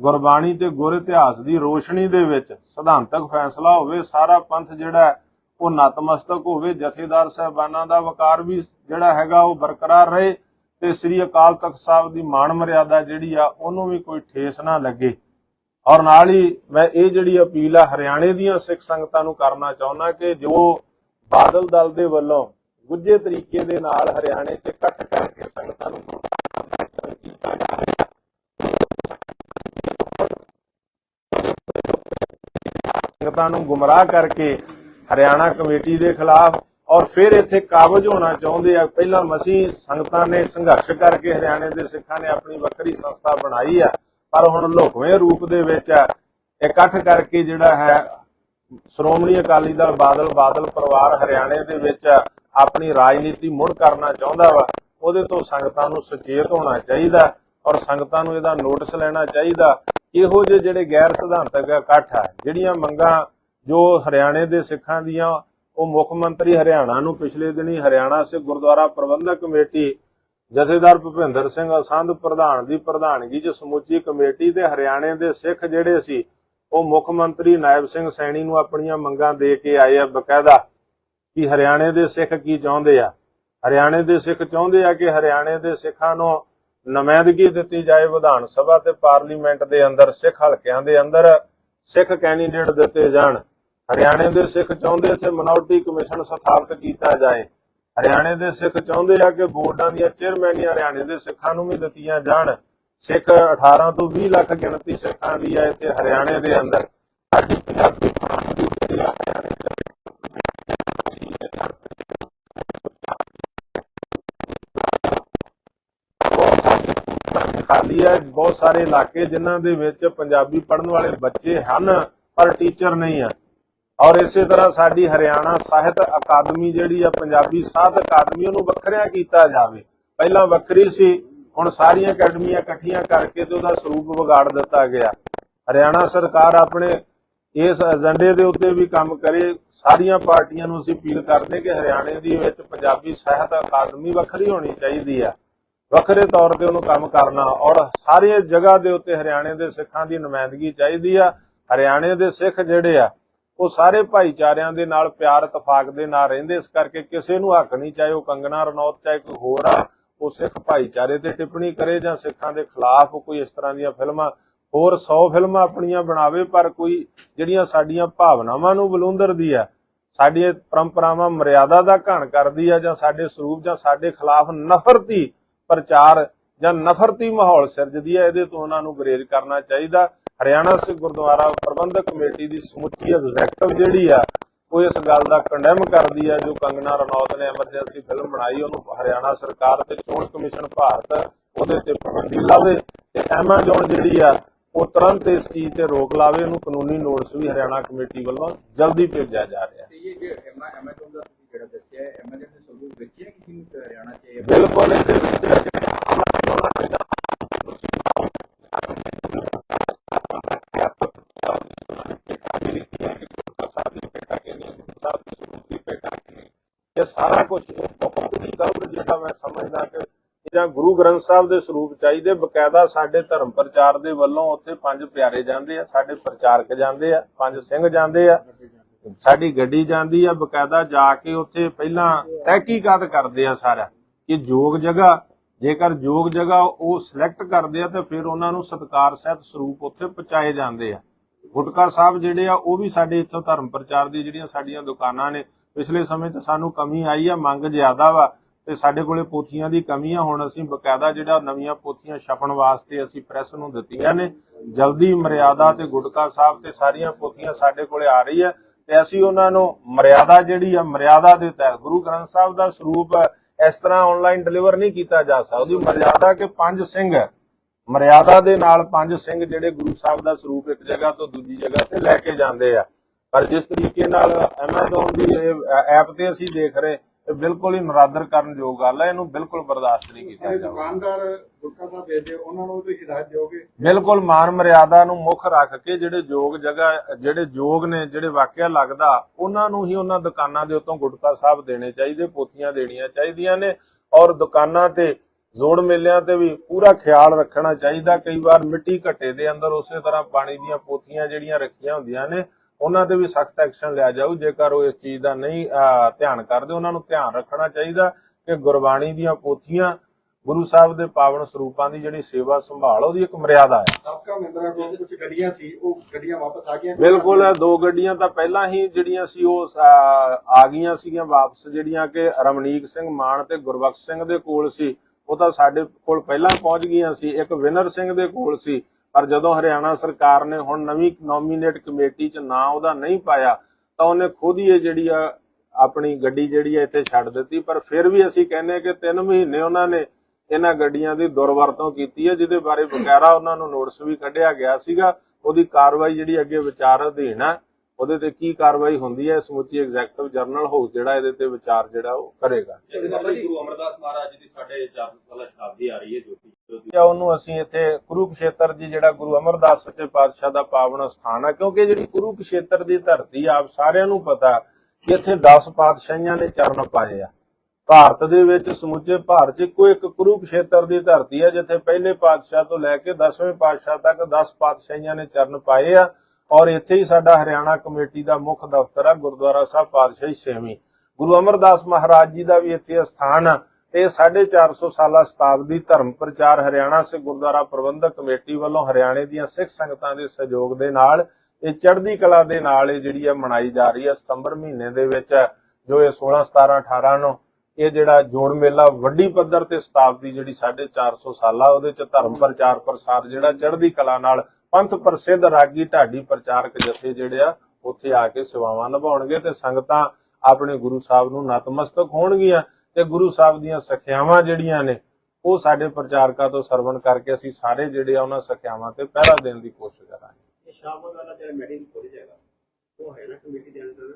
ਗੁਰਬਾਣੀ ਤੇ ਗੁਰ ਇਤਿਹਾਸ ਦੀ ਰੋਸ਼ਨੀ ਦੇ ਵਿੱਚ ਸਿਧਾਂਤਕ ਫੈਸਲਾ ਹੋਵੇ, ਸਾਰਾ ਪੰਥ ਜਿਹੜਾ ਉਹ ਨਤਮਸਤਕ ਹੋਵੇ। ਜਥੇਦਾਰ ਸਹਿਬਾਨਾਂ ਦਾ ਵਕਾਰ ਵੀ ਜਿਹੜਾ ਹੈਗਾ, ਉਹ ਬਰਕਰਾਰ ਰਹੇ। ਤੇ ਸ੍ਰੀ ਅਕਾਲ ਤਖਤ ਸਾਹਿਬ ਦੀ ਮਾਣ ਮਰਿਆਦਾ ਜਿਹੜੀ ਆ, ਉਹਨੂੰ ਵੀ ਕੋਈ ਠੇਸ ਨਾ ਲੱਗੇ। ਔਰ ਨਾਲ ਹੀ ਮੈਂ ਇਹ ਜਿਹੜੀ ਅਪੀਲ ਆ, ਹਰਿਆਣੇ ਦੀਆਂ ਸਿੱਖ ਸੰਗਤਾਂ ਨੂੰ ਕਰਨਾ ਚਾਹੁੰਦਾ ਕਿ ਜੋ ਬਾਦਲ ਦਲ ਦੇ ਵੱਲੋਂ ਗੁੱਝੇ ਤਰੀਕੇ ਦੇ ਨਾਲ ਹਰਿਆਣੇ 'ਚ ਇਕੱਠ ਕਰਕੇ ਸੰਗਤਾਂ ਨੂੰ ਕੀਤਾ ਜਾ ਰਿਹਾ ਸੰਗਤਾਂ ਨੂੰ ਗੁੰਮਰਾਹ ਕਰਕੇ ਹਰਿਆਣਾ ਕਮੇਟੀ ਦੇ ਖਿਲਾਫ ਔਰ ਫਿਰ ਇੱਥੇ ਕਾਬਜ ਹੋਣਾ ਚਾਹੁੰਦੇ ਆ। ਪਹਿਲਾਂ ਮਸੀਂ ਸੰਗਤਾਂ ਨੇ ਸੰਘਰਸ਼ ਕਰਕੇ ਹਰਿਆਣੇ ਦੇ ਸਿੱਖਾਂ ਨੇ ਆਪਣੀ ਵੱਖਰੀ ਸੰਸਥਾ ਬਣਾਈ ਆ, ਪਰ ਹੁਣ ਲੁਕਵੇਂ ਰੂਪ ਦੇ ਵਿੱਚ ਇਕੱਠ ਕਰਕੇ ਜਿਹੜਾ ਹੈ, ਸ਼੍ਰੋਮਣੀ ਅਕਾਲੀ ਦਲ ਬਾਦਲ ਬਾਦਲ ਪਰਿਵਾਰ ਹਰਿਆਣੇ ਦੇ ਵਿੱਚ ਆਪਣੀ ਰਾਜਨੀਤੀ ਮੁੜ ਕਰਨਾ ਚਾਹੁੰਦਾ ਵਾ। ਉਹਦੇ ਤੋਂ ਸੰਗਤਾਂ ਨੂੰ ਸੁਚੇਤ ਹੋਣਾ ਚਾਹੀਦਾ ਔਰ ਸੰਗਤਾਂ ਨੂੰ ਇਹਦਾ ਨੋਟਿਸ ਲੈਣਾ ਚਾਹੀਦਾ। ਇਹੋ ਜਿਹੇ ਜਿਹੜੇ ਗੈਰ ਸਿਧਾਂਤਕ ਇਕੱਠ ਆ, ਜਿਹੜੀਆਂ ਮੰਗਾਂ ਜੋ ਹਰਿਆਣੇ ਦੇ ਸਿੱਖਾਂ ਦੀਆਂ ਉਹ ਮੁੱਖ ਮੰਤਰੀ ਹਰਿਆਣਾ ਨੂੰ ਪਿਛਲੇ ਦਿਨੀ ਹਰਿਆਣਾ ਸਿੱਖ ਗੁਰਦੁਆਰਾ ਪ੍ਰਬੰਧਕ ਕਮੇਟੀ ਜਥੇਦਾਰ ਭੁਪਿੰਦਰ ਸਿੰਘ ਅਸੰਧ ਪ੍ਰਧਾਨ ਦੀ ਪ੍ਰਧਾਨਗੀ 'ਚ ਸਮੁੱਚੀ ਕਮੇਟੀ ਤੇ ਹਰਿਆਣੇ ਦੇ ਸਿੱਖ ਜਿਹੜੇ ਸੀ, ਉਹ ਮੁੱਖ ਮੰਤਰੀ ਨਾਇਬ ਸਿੰਘ ਸੈਣੀ ਨੂੰ ਆਪਣੀਆਂ ਮੰਗਾਂ ਦੇ ਕੇ ਆਏ ਆ ਬਕਾਇਦਾ ਕਿ ਹਰਿਆਣੇ ਦੇ ਸਿੱਖ ਕੀ ਚਾਹੁੰਦੇ ਆ। ਹਰਿਆਣੇ ਦੇ ਸਿੱਖ ਚਾਹੁੰਦੇ ਆ ਕਿ ਹਰਿਆਣੇ ਦੇ ਸਿੱਖਾਂ ਨੂੰ ਨੁਮਾਇੰਦਗੀ ਦਿੱਤੀ ਜਾਏ ਵਿਧਾਨ ਸਭਾ ਤੇ ਪਾਰਲੀਮੈਂਟ ਦੇ ਅੰਦਰ ਸਿੱਖ ਹਲਕਿਆਂ ਦੇ ਅੰਦਰ ਸਿੱਖ ਕੈਂਡੀਡੇਟ ਦਿੱਤੇ ਜਾਣ। ਹਰਿਆਣੇ ਦੇ ਸਿੱਖ ਚਾਹੁੰਦੇ ਇੱਥੇ ਮਿਨੋਰਟੀ ਕਮਿਸ਼ਨ ਸਥਾਪਿਤ ਕੀਤਾ ਜਾਏ। ਹਰਿਆਣੇ ਦੇ ਸਿੱਖ ਚਾਹੁੰਦੇ ਆ ਕਿ ਬੋਰਡਾਂ ਦੀਆਂ ਚੇਅਰਮੈਨੀਆਂ ਹਰਿਆਣੇ ਦੇ ਸਿੱਖਾਂ ਨੂੰ ਵੀ ਦਿੱਤੀਆਂ ਜਾਣ। ਸਿੱਖ 18 ਤੋਂ 20 ਲੱਖ ਗਿਣਤੀ ਸਿੱਖਾਂ ਦੀ ਹੈ ਇੱਥੇ ਹਰਿਆਣੇ ਦੇ ਅੰਦਰ। ਸਾਡੀ ਪੰਜਾਬੀ ਖਾਲੀ ਹੈ ਬਹੁਤ ਸਾਰੇ ਇਲਾਕੇ ਜਿਨ੍ਹਾਂ ਦੇ ਵਿੱਚ ਪੰਜਾਬੀ ਪੜ੍ਹਨ ਵਾਲੇ ਬੱਚੇ ਹਨ, ਪਰ ਟੀਚਰ ਨਹੀਂ ਹੈ ਔਰ ਇਸੇ ਤਰ੍ਹਾਂ ਸਾਡੀ ਹਰਿਆਣਾ ਸਾਹਿਤ ਅਕਾਦਮੀ ਜਿਹੜੀ ਆ, ਪੰਜਾਬੀ ਸਾਹਿਤ ਅਕਾਦਮੀ, ਉਹਨੂੰ ਵੱਖਰਿਆ ਕੀਤਾ ਜਾਵੇ। ਪਹਿਲਾਂ ਵੱਖਰੀ ਸੀ, ਹੁਣ ਸਾਰੀਆਂ ਅਕੈਡਮੀਆਂ ਇਕੱਠੀਆਂ ਕਰਕੇ ਤੇ ਉਹਦਾ ਸਰੂਪ ਵਿਗਾੜ ਦਿੱਤਾ ਗਿਆ। ਹਰਿਆਣਾ ਸਰਕਾਰ ਆਪਣੇ ਇਸ ਏਜੰਡੇ ਦੇ ਉੱਤੇ ਵੀ ਕੰਮ ਕਰੇ, ਸਾਰੀਆਂ ਪਾਰਟੀਆਂ ਨੂੰ ਅਸੀਂ ਅਪੀਲ ਕਰਦੇ ਕਿ ਹਰਿਆਣੇ ਦੀ ਵਿੱਚ ਪੰਜਾਬੀ ਸਾਹਿਤ ਅਕਾਦਮੀ ਵੱਖਰੀ ਹੋਣੀ ਚਾਹੀਦੀ ਆ। ਵੱਖਰੇ ਤੌਰ ਤੇ ਉਹਨੂੰ ਕੰਮ ਕਰਨਾ ਔਰ ਸਾਰੇ ਜਗ੍ਹਾ ਦੇ ਉੱਤੇ ਹਰਿਆਣੇ ਦੇ ਸਿੱਖਾਂ ਦੀ ਨੁਮਾਇੰਦਗੀ ਚਾਹੀਦੀ ਆ। ਹਰਿਆਣੇ ਦੇ ਸਿੱਖ ਜਿਹੜੇ ਆ ਉਹ ਸਾਰੇ ਭਾਈਚਾਰਿਆਂ ਦੇ ਨਾਲ ਪਿਆਰ, ਇਤਫਾਕ ਦੇ ਨਾਲ ਰਹਿੰਦੇ, ਇਸ ਕਰਕੇ ਕਿਸੇ ਨੂੰ ਹੱਕ ਨਹੀਂ, ਚਾਹੇ ਉਹ ਕੰਗਣਾ, ਰਣੌਤ, ਚਾਹੇ ਕੋਈ ਹੋਰ ਆ, ਉਹ ਸਿੱਖ ਭਾਈਚਾਰੇ ਤੇ ਟਿੱਪਣੀ ਕਰੇ ਜਾਂ ਸਿੱਖਾਂ ਦੇ ਖਿਲਾਫ ਕੋਈ ਇਸ ਤਰ੍ਹਾਂ ਦੀਆਂ ਫਿਲਮਾਂ, ਹੋਰ 100 ਫਿਲਮਾਂ ਆਪਣੀਆਂ ਬਣਾਵੇ, ਪਰ ਕੋਈ ਜਿਹੜੀਆਂ ਸਾਡੀਆਂ ਭਾਵਨਾਵਾਂ ਨੂੰ ਬਲੂੰਦਰਦੀ ਆ, ਸਾਡੀਆਂ ਪਰੰਪਰਾਵਾਂ ਮਰਿਆਦਾ ਦਾ ਘਣ ਕਰਦੀ ਆ, ਜਾਂ ਸਾਡੇ ਸਰੂਪ ਜਾਂ ਸਾਡੇ ਖਿਲਾਫ ਨਫ਼ਰਤੀ ਪ੍ਰਚਾਰ ਜਾਂ ਨਫ਼ਰਤੀ ਮਾਹੌਲ ਸਿਰਜਦੀ ਹੈ ਇਹਦੇ ਤੋਂ ਉਹਨਾਂ ਨੂੰ ਗਰੇਜ ਕਰਨਾ ਚਾਹੀਦਾ। ਹਰਿਆਣਾ ਸਿੱਖ ਗੁਰਦੁਆਰਾ ਪ੍ਰਬੰਧਕ ਕਮੇਟੀ ਦੀ ਸਮੁੱਚੀ ਐਗਜ਼ੈਕਟਿਵ ਜਿਹੜੀ ਆ ਉਹ ਇਸ ਗੱਲ ਦਾ ਕੰਡੈਮ ਕਰਦੀ ਆ ਜੋ ਕੰਗਨਾ ਰਣੌਤ ਨੇ ਐਮਰਜੈਂਸੀ ਫਿਲਮ ਬਣਾਈ ਉਹਨੂੰ ਹਰਿਆਣਾ ਸਰਕਾਰ ਤੇ ਚੋਣ ਕਮਿਸ਼ਨ ਭਾਰਤ ਉਹਦੇ ਤੇ ਪਾਬੰਦੀ ਲਾਵੇ ਤੇ ਐਮਾਜ਼ੋਨ ਜਿਹੜੀ ਆ ਉਹ ਤੁਰੰਤ ਇਸ ਚੀਜ਼ ਤੇ ਰੋਕ ਲਾਵੇ ਉਹਨੂੰ ਕਾਨੂੰਨੀ ਨੋਟਿਸ ਵੀ ਹਰਿਆਣਾ ਕਮੇਟੀ ਵੱਲੋਂ ਜਲਦੀ ਭੇਜਿਆ ਜਾ ਰਿਹਾ। ਤੇ ਇਹ ਜੇ ਐਮਾਜ਼ਨ ਦਾ ਤੁਸੀਂ ਜਿਹੜਾ ਦੱਸਿਆ ਹੈ ਐਮਾਜ਼ਨ ਨੇ ਸਰੂਪ ਵੇਚਿਆ ਕਿਸੇ ਨੂੰ ਹਰਿਆਣਾ ਚ ਬਿਲਕੁਲ ਸਾਰਾ ਕੁਝ ਬਹੁਤ ਹੀ ਗਲਤ ਜਿਹੜਾ ਮੈਂ ਸਮਝਦਾ ਕਿ ਜਾਂ ਗੁਰੂ ਗ੍ਰੰਥ ਸਾਹਿਬ ਦੇ ਸਰੂਪ ਚਾਹੀਦੇ, ਬਕਾਇਦਾ ਸਾਡੇ ਧਰਮ ਪ੍ਰਚਾਰ ਦੇ ਵੱਲੋਂ ਉੱਥੇ ਪੰਜ ਪਿਆਰੇ ਜਾਂਦੇ ਆ, ਸਾਡੇ ਪ੍ਰਚਾਰਕ ਜਾਂਦੇ ਆ, ਪੰਜ ਸਿੰਘ ਜਾਂਦੇ ਆ, ਸਾਡੀ ਗੱਡੀ ਜਾਂਦੀ ਆ, ਬਕਾਇਦਾ ਜਾ ਕੇ ਉੱਥੇ ਪਹਿਲਾਂ ਤਹਿਕੀਕਾਤ ਕਰਦੇ ਆ ਸਾਰਾ ਕਿ ਯੋਗ ਜਗ੍ਹਾ, ਜੇਕਰ ਯੋਗ ਜਗ੍ਹਾ ਉਹ ਸਿਲੈਕਟ ਕਰਦੇ ਆ ਤੇ ਫਿਰ ਉਹਨਾਂ ਨੂੰ ਸਤਕਾਰ ਸਹਿਤ ਸਰੂਪ ਉੱਥੇ ਪਹੁੰਚਾਏ ਜਾਂਦੇ ਆ। ਗੁਟਕਾ ਸਾਹਿਬ ਜਿਹੜੇ ਆ, ਉਹ ਵੀ ਸਾਡੇ ਇੱਥੋਂ ਧਰਮ ਪ੍ਰਚਾਰ ਦੀ ਜਿਹੜੀਆਂ ਸਾਡੀਆਂ ਦੁਕਾਨਾਂ ਨੇ ਪਿਛਲੇ ਸਮੇਂ 'ਚ ਸਾਨੂੰ ਕਮੀ ਆਈ ਆ, ਮੰਗ ਜ਼ਿਆਦਾ ਵਾ ਤੇ ਸਾਡੇ ਕੋਲੇ ਪੋਥੀਆਂ ਦੀ ਕਮੀ ਆ। ਹੁਣ ਅਸੀਂ ਬਕਾਇਦਾ ਜਿਹੜਾ ਨਵੀਆਂ ਪੋਥੀਆਂ ਛਪਣ ਵਾਸਤੇ ਅਸੀਂ ਪ੍ਰੈਸ ਨੂੰ ਦਿੱਤੀਆਂ ਨੇ। ਜਲਦੀ ਮਰਿਆਦਾ ਤੇ ਗੁਟਕਾ ਸਾਹਿਬ ਤੇ ਸਾਰੀਆਂ ਪੋਥੀਆਂ ਸਾਡੇ ਕੋਲੇ ਆ ਰਹੀ ਆ ਤੇ ਅਸੀਂ ਉਹਨਾਂ ਨੂੰ ਮਰਿਆਦਾ ਜਿਹੜੀ ਆ, ਮਰਿਆਦਾ ਦੇ ਤਹਿਤ ਗੁਰੂ ਗ੍ਰੰਥ ਸਾਹਿਬ ਦਾ ਸਰੂਪ ਇਸ ਤਰ੍ਹਾਂ ਆਨਲਾਈਨ ਡਿਲੀਵਰ ਨਹੀਂ ਕੀਤਾ ਜਾ ਸਕਦੀ। ਮਰਿਆਦਾ ਕਿ ਪੰਜ ਸਿੰਘ। ਮਰਿਆਦਾ ਦੇ ਨਾਲ ਪੰਜ ਸਿੰਘ ਜਿਹੜੇ ਗੁਰੂ ਸਾਹਿਬ ਦਾ ਸਰੂਪ ਇੱਕ ਜਗ੍ਹਾ ਤੋਂ ਦੂਜੀ ਜਗ੍ਹਾ ਤੇ ਲੈ ਕੇ ਜਾਂਦੇ ਆ। ਪਰ ਜਿਸ ਤਰੀਕੇ ਨਾਲ Amazon ਦੀ ਐਪ ਤੇ ਅਸੀਂ ਦੇਖ ਰਹੇ ਇਹ ਬਿਲਕੁਲ ਹੀ ਨਰਾਦਰ ਕਰਨ ਯੋਗ ਗੱਲ ਹੈ ਇਹਨੂੰ ਬਿਲਕੁਲ ਬਰਦਾਸ਼ਤ ਨਹੀਂ ਕੀਤਾ ਜਾਊਗਾ। ਦੁਕਾਨਦਾਰ ਗੁਟਕਾ ਸਾਹਿਬ ਵੇਚਦੇ ਉਹਨਾਂ ਨੂੰ ਵੀ ਹਿਦਾਇਤ ਦਿਓਗੇ? ਬਿਲਕੁਲ ਮਾਨ ਮਰਿਆਦਾ ਨੂੰ ਮੁੱਖ ਰੱਖ ਕੇ ਜਿਹੜੇ ਯੋਗ ਜਗ੍ਹਾ ਜਿਹੜੇ ਯੋਗ ਨੇ ਜਿਹੜੇ ਵਾਕਿਆ ਲੱਗਦਾ ਉਹਨਾਂ ਨੂੰ ਹੀ ਉਹਨਾਂ ਦੁਕਾਨਾਂ ਦੇ ਉੱਤੋਂ ਗੁਟਕਾ ਸਾਹਿਬ ਦੇਣੇ ਚਾਹੀਦੇ ਪੋਥੀਆਂ ਦੇਣੀਆਂ ਚਾਹੀਦੀਆਂ ਨੇ ਔਰ ਦੁਕਾਨਾਂ ਤੇ ਜੋੜ ਮੇਲਿਆਂ ਤੇ ਵੀ ਪੂਰਾ ਖਿਆਲ ਰੱਖਣਾ ਚਾਹੀਦਾ। ਕਈ ਵਾਰ ਮਿੱਟੀ ਘੱਟੇ ਦੇ ਅੰਦਰ ਉਸੇ ਤਰ੍ਹਾਂ ਪਾਣੀ ਦੀਆਂ ਪੋਥੀਆਂ ਜਿਹੜੀਆਂ ਰੱਖੀਆਂ ਹੁੰਦੀਆਂ ਨੇ ਉਹਨਾਂ ਤੇ ਵੀ ਸਖਤ ਐਕਸ਼ਨ ਲਿਆ ਜਾਊ। ਜੇਕਰ ਉਹ ਇਸ ਚੀਜ਼ ਦਾ ਨਹੀਂ ਧਿਆਨ ਕਰਦੇ ਉਹਨਾਂ ਨੂੰ ਧਿਆਨ ਰੱਖਣਾ ਚਾਹੀਦਾ ਕਿ ਗੁਰਬਾਣੀ ਦੀਆਂ ਪੋਥੀਆਂ ਗੁਰੂ ਸਾਹਿਬ ਦੇ ਪਾਵਨ ਸਰੂਪਾਂ ਦੀ ਜਿਹੜੀ ਸੇਵਾ ਸੰਭਾਲ ਉਹਦੀ ਇੱਕ ਮਰਿਆਦਾ ਹੈ। ਸਾਬਕਾ ਮੈਂਬਰਾਂ ਕੋਲ ਕੁਝ ਗੱਡੀਆਂ ਸੀ ਉਹ ਗੱਡੀਆਂ ਵਾਪਸ ਆ ਗਈਆਂ। ਬਿਲਕੁਲ ਦੋ ਗੱਡੀਆਂ ਤਾਂ ਪਹਿਲਾਂ ਹੀ ਜਿਹੜੀਆਂ ਸੀ ਉਹ ਆ ਗਈਆਂ ਸੀਗੀਆਂ ਵਾਪਸ ਜਿਹੜੀਆਂ ਕਿ ਰਮਨੀਕ ਸਿੰਘ ਮਾਨ ਤੇ ਗੁਰਬਖਸ਼ ਸਿੰਘ ਦੇ ਕੋਲ ਸੀ। ਉਹ ਤਾਂ ਸਾਡੇ ਕੋਲ ਪਹਿਲਾਂ ਪਹੁੰਚ ਗਈਆਂ ਸੀ। ਇੱਕ ਵਿਨਰ ਸਿੰਘ ਦੇ ਕੋਲ ਸੀ। ਪਰ ਜਦੋਂ ਹਰਿਆਣਾ ਸਰਕਾਰ ਨੇ ਹੁਣ ਨਵੀਂ ਨੋਮੀਨੇਟ ਕਮੇਟੀ 'ਚ ਨਾਂ ਉਹਦਾ ਨਹੀਂ ਪਾਇਆ, ਤਾਂ ਉਹਨੇ ਖੁਦ ਹੀ ਇਹ ਜਿਹੜੀ ਆ ਆਪਣੀ ਗੱਡੀ ਜਿਹੜੀ ਆ ਇੱਥੇ ਛੱਡ ਦਿੱਤੀ। ਪਰ ਫਿਰ ਵੀ ਅਸੀਂ ਕਹਿੰਦੇ ਕਿ 3 ਮਹੀਨੇ ਉਹਨਾਂ ਨੇ ਇਹਨਾਂ ਗੱਡੀਆਂ ਦੀ ਦੁਰਵਰਤੋਂ ਕੀਤੀ ਹੈ ਜਿਹਦੇ ਬਾਰੇ ਬਕਾਇਦਾ ਉਹਨਾਂ ਨੂੰ ਨੋਟਿਸ ਵੀ ਕੱਢਿਆ ਗਿਆ ਸੀਗਾ। ਉਹਦੀ ਕਾਰਵਾਈ ਜਿਹੜੀ ਅੱਗੇ ਵਿਚਾਰ ਅਧੀਨ ਹੈ ਉਹਦੇ ਤੇ ਕੀ ਕਾਰਵਾਈ ਹੁੰਦੀ ਹੈ ਸਮੁੱਚੀ ਐਗਜ਼ੈਕਟਿਵ ਜਰਨਲ ਹਾਊਸ ਜਿਹੜਾ ਇਹਦੇ ਤੇ ਵਿਚਾਰ ਜਿਹੜਾ ਉਹ ਕਰੇਗਾ। ਗੁਰੂ ਅਮਰਦਾਸ ਮਹਾਰਾਜ ਦੀ ਸਾਡੇ ਜਨਮ ਸਾਲਾ ਸ਼ਤਾਬਦੀ ਆ ਰਹੀ ਹੈ ਜੋਤੀ ਜਾਂ ਉਹਨੂੰ ਅਸੀਂ ਇੱਥੇ ਕੁਰੂਕਸ਼ੇਤਰ ਜੀ ਜਿਹੜਾ ਗੁਰੂ ਅਮਰਦਾਸ ਸੱਚੇ ਪਾਤਸ਼ਾਹ ਦਾ ਪਾਵਨ ਸਥਾਨ ਹੈ ਕਿਉਂਕਿ ਜਿਹੜੀ ਕੁਰੂਕਸ਼ੇਤਰ ਦੀ ਧਰਤੀ ਆਪ ਸਾਰਿਆਂ ਨੂੰ ਪਤਾ ਕਿ ਇੱਥੇ 10 ਪਾਤਸ਼ਾਹੀਆਂ ਨੇ ਚਰਨ ਪਾਏ ਆ। ਭਾਰਤ ਦੇ ਵਿੱਚ ਸਮੁੱਚੇ ਭਾਰਤ 'ਚ ਇੱਕੋ ਇੱਕ ਕੁਰੂਕਸ਼ੇਤਰ ਦੀ ਧਰਤੀ ਹੈ ਜਿੱਥੇ ਪਹਿਲੇ ਪਾਤਸ਼ਾਹ ਤੋਂ ਲੈ ਕੇ 10ਵੇਂ ਪਾਤਸ਼ਾਹ ਤੱਕ 10 ਪਾਤਸ਼ਾਹੀਆਂ ਨੇ ਚਰਨ ਪਾਏ ਆ, ਔਰ ਇੱਥੇ ਹੀ ਸਾਡਾ ਹਰਿਆਣਾ ਕਮੇਟੀ ਦਾ ਮੁੱਖ ਦਫ਼ਤਰ ਆ, ਗੁਰਦੁਆਰਾ ਸਾਹਿਬ ਪਾਤਸ਼ਾਹੀ ਛੇਵੀਂ। ਗੁਰੂ ਅਮਰਦਾਸ ਮਹਾਰਾਜ ਜੀ ਦਾ ਵੀ ਇੱਥੇ ਸਥਾਨ ਆ। ਇਹ 450 ਸਾਲਾ ਸ਼ਤਾਬਦੀ ਧਰਮ ਪ੍ਰਚਾਰ ਹਰਿਆਣਾ ਸਿੱਖ ਗੁਰਦੁਆਰਾ ਪ੍ਰਬੰਧਕ ਕਮੇਟੀ ਵੱਲੋਂ ਹਰਿਆਣੇ ਦੀਆਂ ਸਿੱਖ ਸੰਗਤਾਂ ਦੇ ਸਹਿਯੋਗ ਦੇ ਨਾਲ ਇਹ ਚੜ੍ਹਦੀ ਕਲਾ ਦੇ ਨਾਲ ਇਹ ਜਿਹੜੀ ਆ ਮਨਾਈ ਜਾ ਰਹੀ ਹੈ। ਸਤੰਬਰ ਮਹੀਨੇ ਦੇ ਵਿੱਚ ਜੋ ਇਹ 16 17 18 ਨੂੰ ਇਹ ਜਿਹੜਾ ਜੋੜ ਮੇਲਾ ਵੱਡੀ ਪੱਧਰ ਤੇ ਸ਼ਤਾਬਦੀ ਜਿਹੜੀ 450 ਸਾਲਾ ਉਹਦੇ ਚ ਧਰਮ ਪ੍ਰਚਾਰ ਪ੍ਰਸਾਰ ਜਿਹੜਾ ਚੜ੍ਹਦੀ ਕਲਾ ਨਾਲ ਪੰਥ ਪ੍ਰਸਿੱਧ ਰਾਗੀ ਢਾਡੀ ਪ੍ਰਚਾਰਕ ਜਥੇ ਜਿਹੜੇ ਆ ਉੱਥੇ ਆ ਕੇ ਸੇਵਾਵਾਂ ਨਿਭਾਉਣਗੇ ਤੇ ਸੰਗਤਾਂ ਆਪਣੇ ਗੁਰੂ ਸਾਹਿਬ ਨੂੰ ਨਤਮਸਤਕ ਹੋਣਗੀਆਂ। ਤੇ ਗੁਰੂ ਸਾਹਿਬ ਦੀਆਂ ਸਖਿਆਵਾਂ ਜਿਹੜੀਆਂ ਨੇ ਉਹ ਸਾਡੇ ਪ੍ਰਚਾਰਕਾਂ ਤੋਂ ਸਰਵਣ ਕਰਕੇ ਅਸੀਂ ਸਾਰੇ ਜਿਹੜੇ ਆ ਉਹਨਾਂ ਸਖਿਆਵਾਂ ਤੇ ਪਹਿਰਾ ਦੇਣ ਦੀ ਕੋਸ਼ਿਸ਼ ਕਰਾਂਗੇ। ਇਹ ਸ਼ਾਮਲ ਵਾਲਾ ਜਿਹੜਾ ਮੈਡੀਕਲ ਕਾਲਜ ਹੈਗਾ ਉਹ ਹੈ ਨਾ ਕਮੇਟੀ ਦੇ ਅੰਦਰ?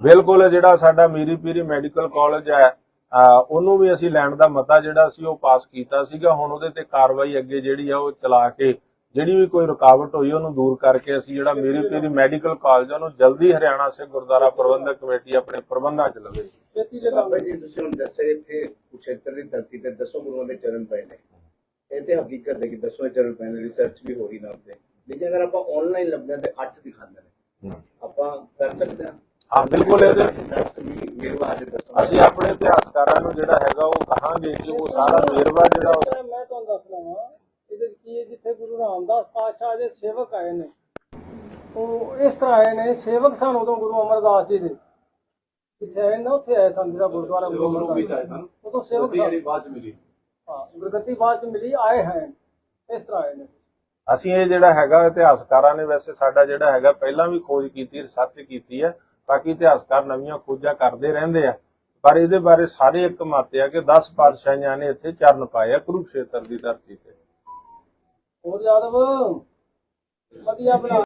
ਬਿਲਕੁਲ ਜਿਹੜਾ ਸਾਡਾ ਮੀਰੀ ਪੀਰੀ ਮੈਡੀਕਲ ਕਾਲਜ ਹੈ ਉਹਨੂੰ ਵੀ ਅਸੀਂ ਲੈਣ ਦਾ ਮਤਾ ਜਿਹੜਾ ਸੀ ਉਹ ਪਾਸ ਕੀਤਾ ਸੀਗਾ। ਹੁਣ ਉਹਦੇ ਤੇ ਕਾਰਵਾਈ ਅੱਗੇ ਜਿਹੜੀ ਆ ਉਹ ਚਲਾ ਕੇ ਜਿਹੜੀ ਵੀ ਕੋਈ ਰੁਕਾਵਟ ਹੋਈ ਉਹਨੂੰ ਦੂਰ ਕਰਕੇ ਅਸੀਂ ਜਿਹੜਾ ਮੀਰੀ ਪੀਰੀ ਮੈਡੀਕਲ ਕਾਲਜ ਉਹਨੂੰ ਜਲਦੀ ਹਰਿਆਣਾ ਸਿੱਖ ਗੁਰਦੁਆਰਾ ਪ੍ਰਬੰਧਕ ਕਮੇਟੀ ਆਪਣੇ ਪ੍ਰਬੰਧਾਂ 'ਚ ਲਵੇ। ਬਾਬਾ ਜੀ ਤੁਸੀਂ ਹੁਣ ਦੱਸਿਆ ਇੱਥੇ ਕੁਸ਼ੇਤਰ ਦੀ ਧਰਤੀ ਤੇ ਦਸੋਂ ਗੁਰੂਆਂ ਦੇ ਚਰਨ ਪਏ ਨੇ। ਇਹ ਤੇ ਹਕੀਕਤ ਹੈ ਕਿ ਦਸੋਂ ਚਰਨ ਪਏ ਨੇ ਰਿਸਰਚ ਵੀ ਹੋ ਰਹੀ ਨਾ ਉੱਤੇ ਲੇਕਿਨ ਅਗਰ ਆਪਾਂ ਆਨਲਾਈਨ ਲੱਭਦੇ ਹਾਂ ਤੇ 8 ਦਿਖਾਉਂਦੇ ਨੇ। ਆਪਾਂ ਕਰ ਸਕਦੇ ਹਾਂ। ਹਾਂ ਬਿਲਕੁਲ ਇਹਦੇ 10 ਵੀ ਵੇਰਵਾ ਦੇ ਦਸੋਂ। ਅਸੀਂ ਆਪਣੇ ਇਤਿਹਾਸਕਾਰਾਂ ਨੂੰ ਜਿਹੜਾ ਹੈਗਾ ਉਹ ਕਹਾਂਗੇ ਕਿ ਉਹ ਸਾਰਾ ਵੇਰਵਾ ਜਿਹੜਾ ਉਸ ਮੈਂ ਤੁਹਾਨੂੰ ਦੱਸ ਲਵਾਂ ਇਹਦੇ ਵਿੱਚ ਕੀ ਹੈ ਜਿੱਥੇ ਗੁਰੂ ਰਾਮਦਾਸ ਪਾਤਸ਼ਾਹ ਦੇ ਸੇਵਕ ਆਏ ਨੇ। ਉਹ ਇਸ ਤਰ੍ਹਾਂ ਆਏ ਨੇ ਸੇਵਕ ਸਨ ਉਦੋਂ ਗੁਰੂ ਅਮਰਦਾਸ ਜੀ ਦੇ। ਜਿੱਥੇ ਆਏ ਨਾ? ਉੱਥੇ ਆਏ ਸਨ ਜਿਹੜਾ ਗੁਰਦੁਆਰਾ ਗੁਰੂ ਅਮਰਦਾਸ ਜੀ। ਉਦੋਂ ਸੇਵਕ ਸਨ। ਬਾਅਦ ਚ ਮਿਲੀ। ਹਾਂ ਗੁਰਗੱਦੀ ਬਾਅਦ ਚ ਮਿਲੀ ਆਏ ਹਨ ਇਸ ਤਰ੍ਹਾਂ ਆਏ ਨੇ। ਅਸੀਂ ਇਹ ਜਿਹੜਾ ਹੈਗਾ ਇਤਿਹਾਸਕਾਰਾਂ ਨੇ ਵੈਸੇ ਸਾਡਾ ਜਿਹੜਾ ਹੈਗਾ ਪਹਿਲਾਂ ਵੀ ਖੋਜ ਕੀਤੀ ਰਿਸਰਚ ਕੀਤੀ ਹੈ ਬਾਕੀ ਇਤਿਹਾਸਕਾਰ ਨਵੀਆਂ ਖੋਜਾਂ ਕਰਦੇ ਰਹਿੰਦੇ ਆ। ਪਰ ਇਹਦੇ ਬਾਰੇ ਸਾਰੇ ਇੱਕ ਮਤ ਆ ਕਿ 10 ਪਾਤਸ਼ਾਹੀਆਂ ਨੇ ਇੱਥੇ ਚਰਨ ਪਾਏ ਆ ਕੁਰੂਕਸ਼ੇਤਰ ਦੀ ਧਰਤੀ ਤੇ। ਹੋਰ ਯਾਦਵ ਵਧੀਆ ਬਣਾ।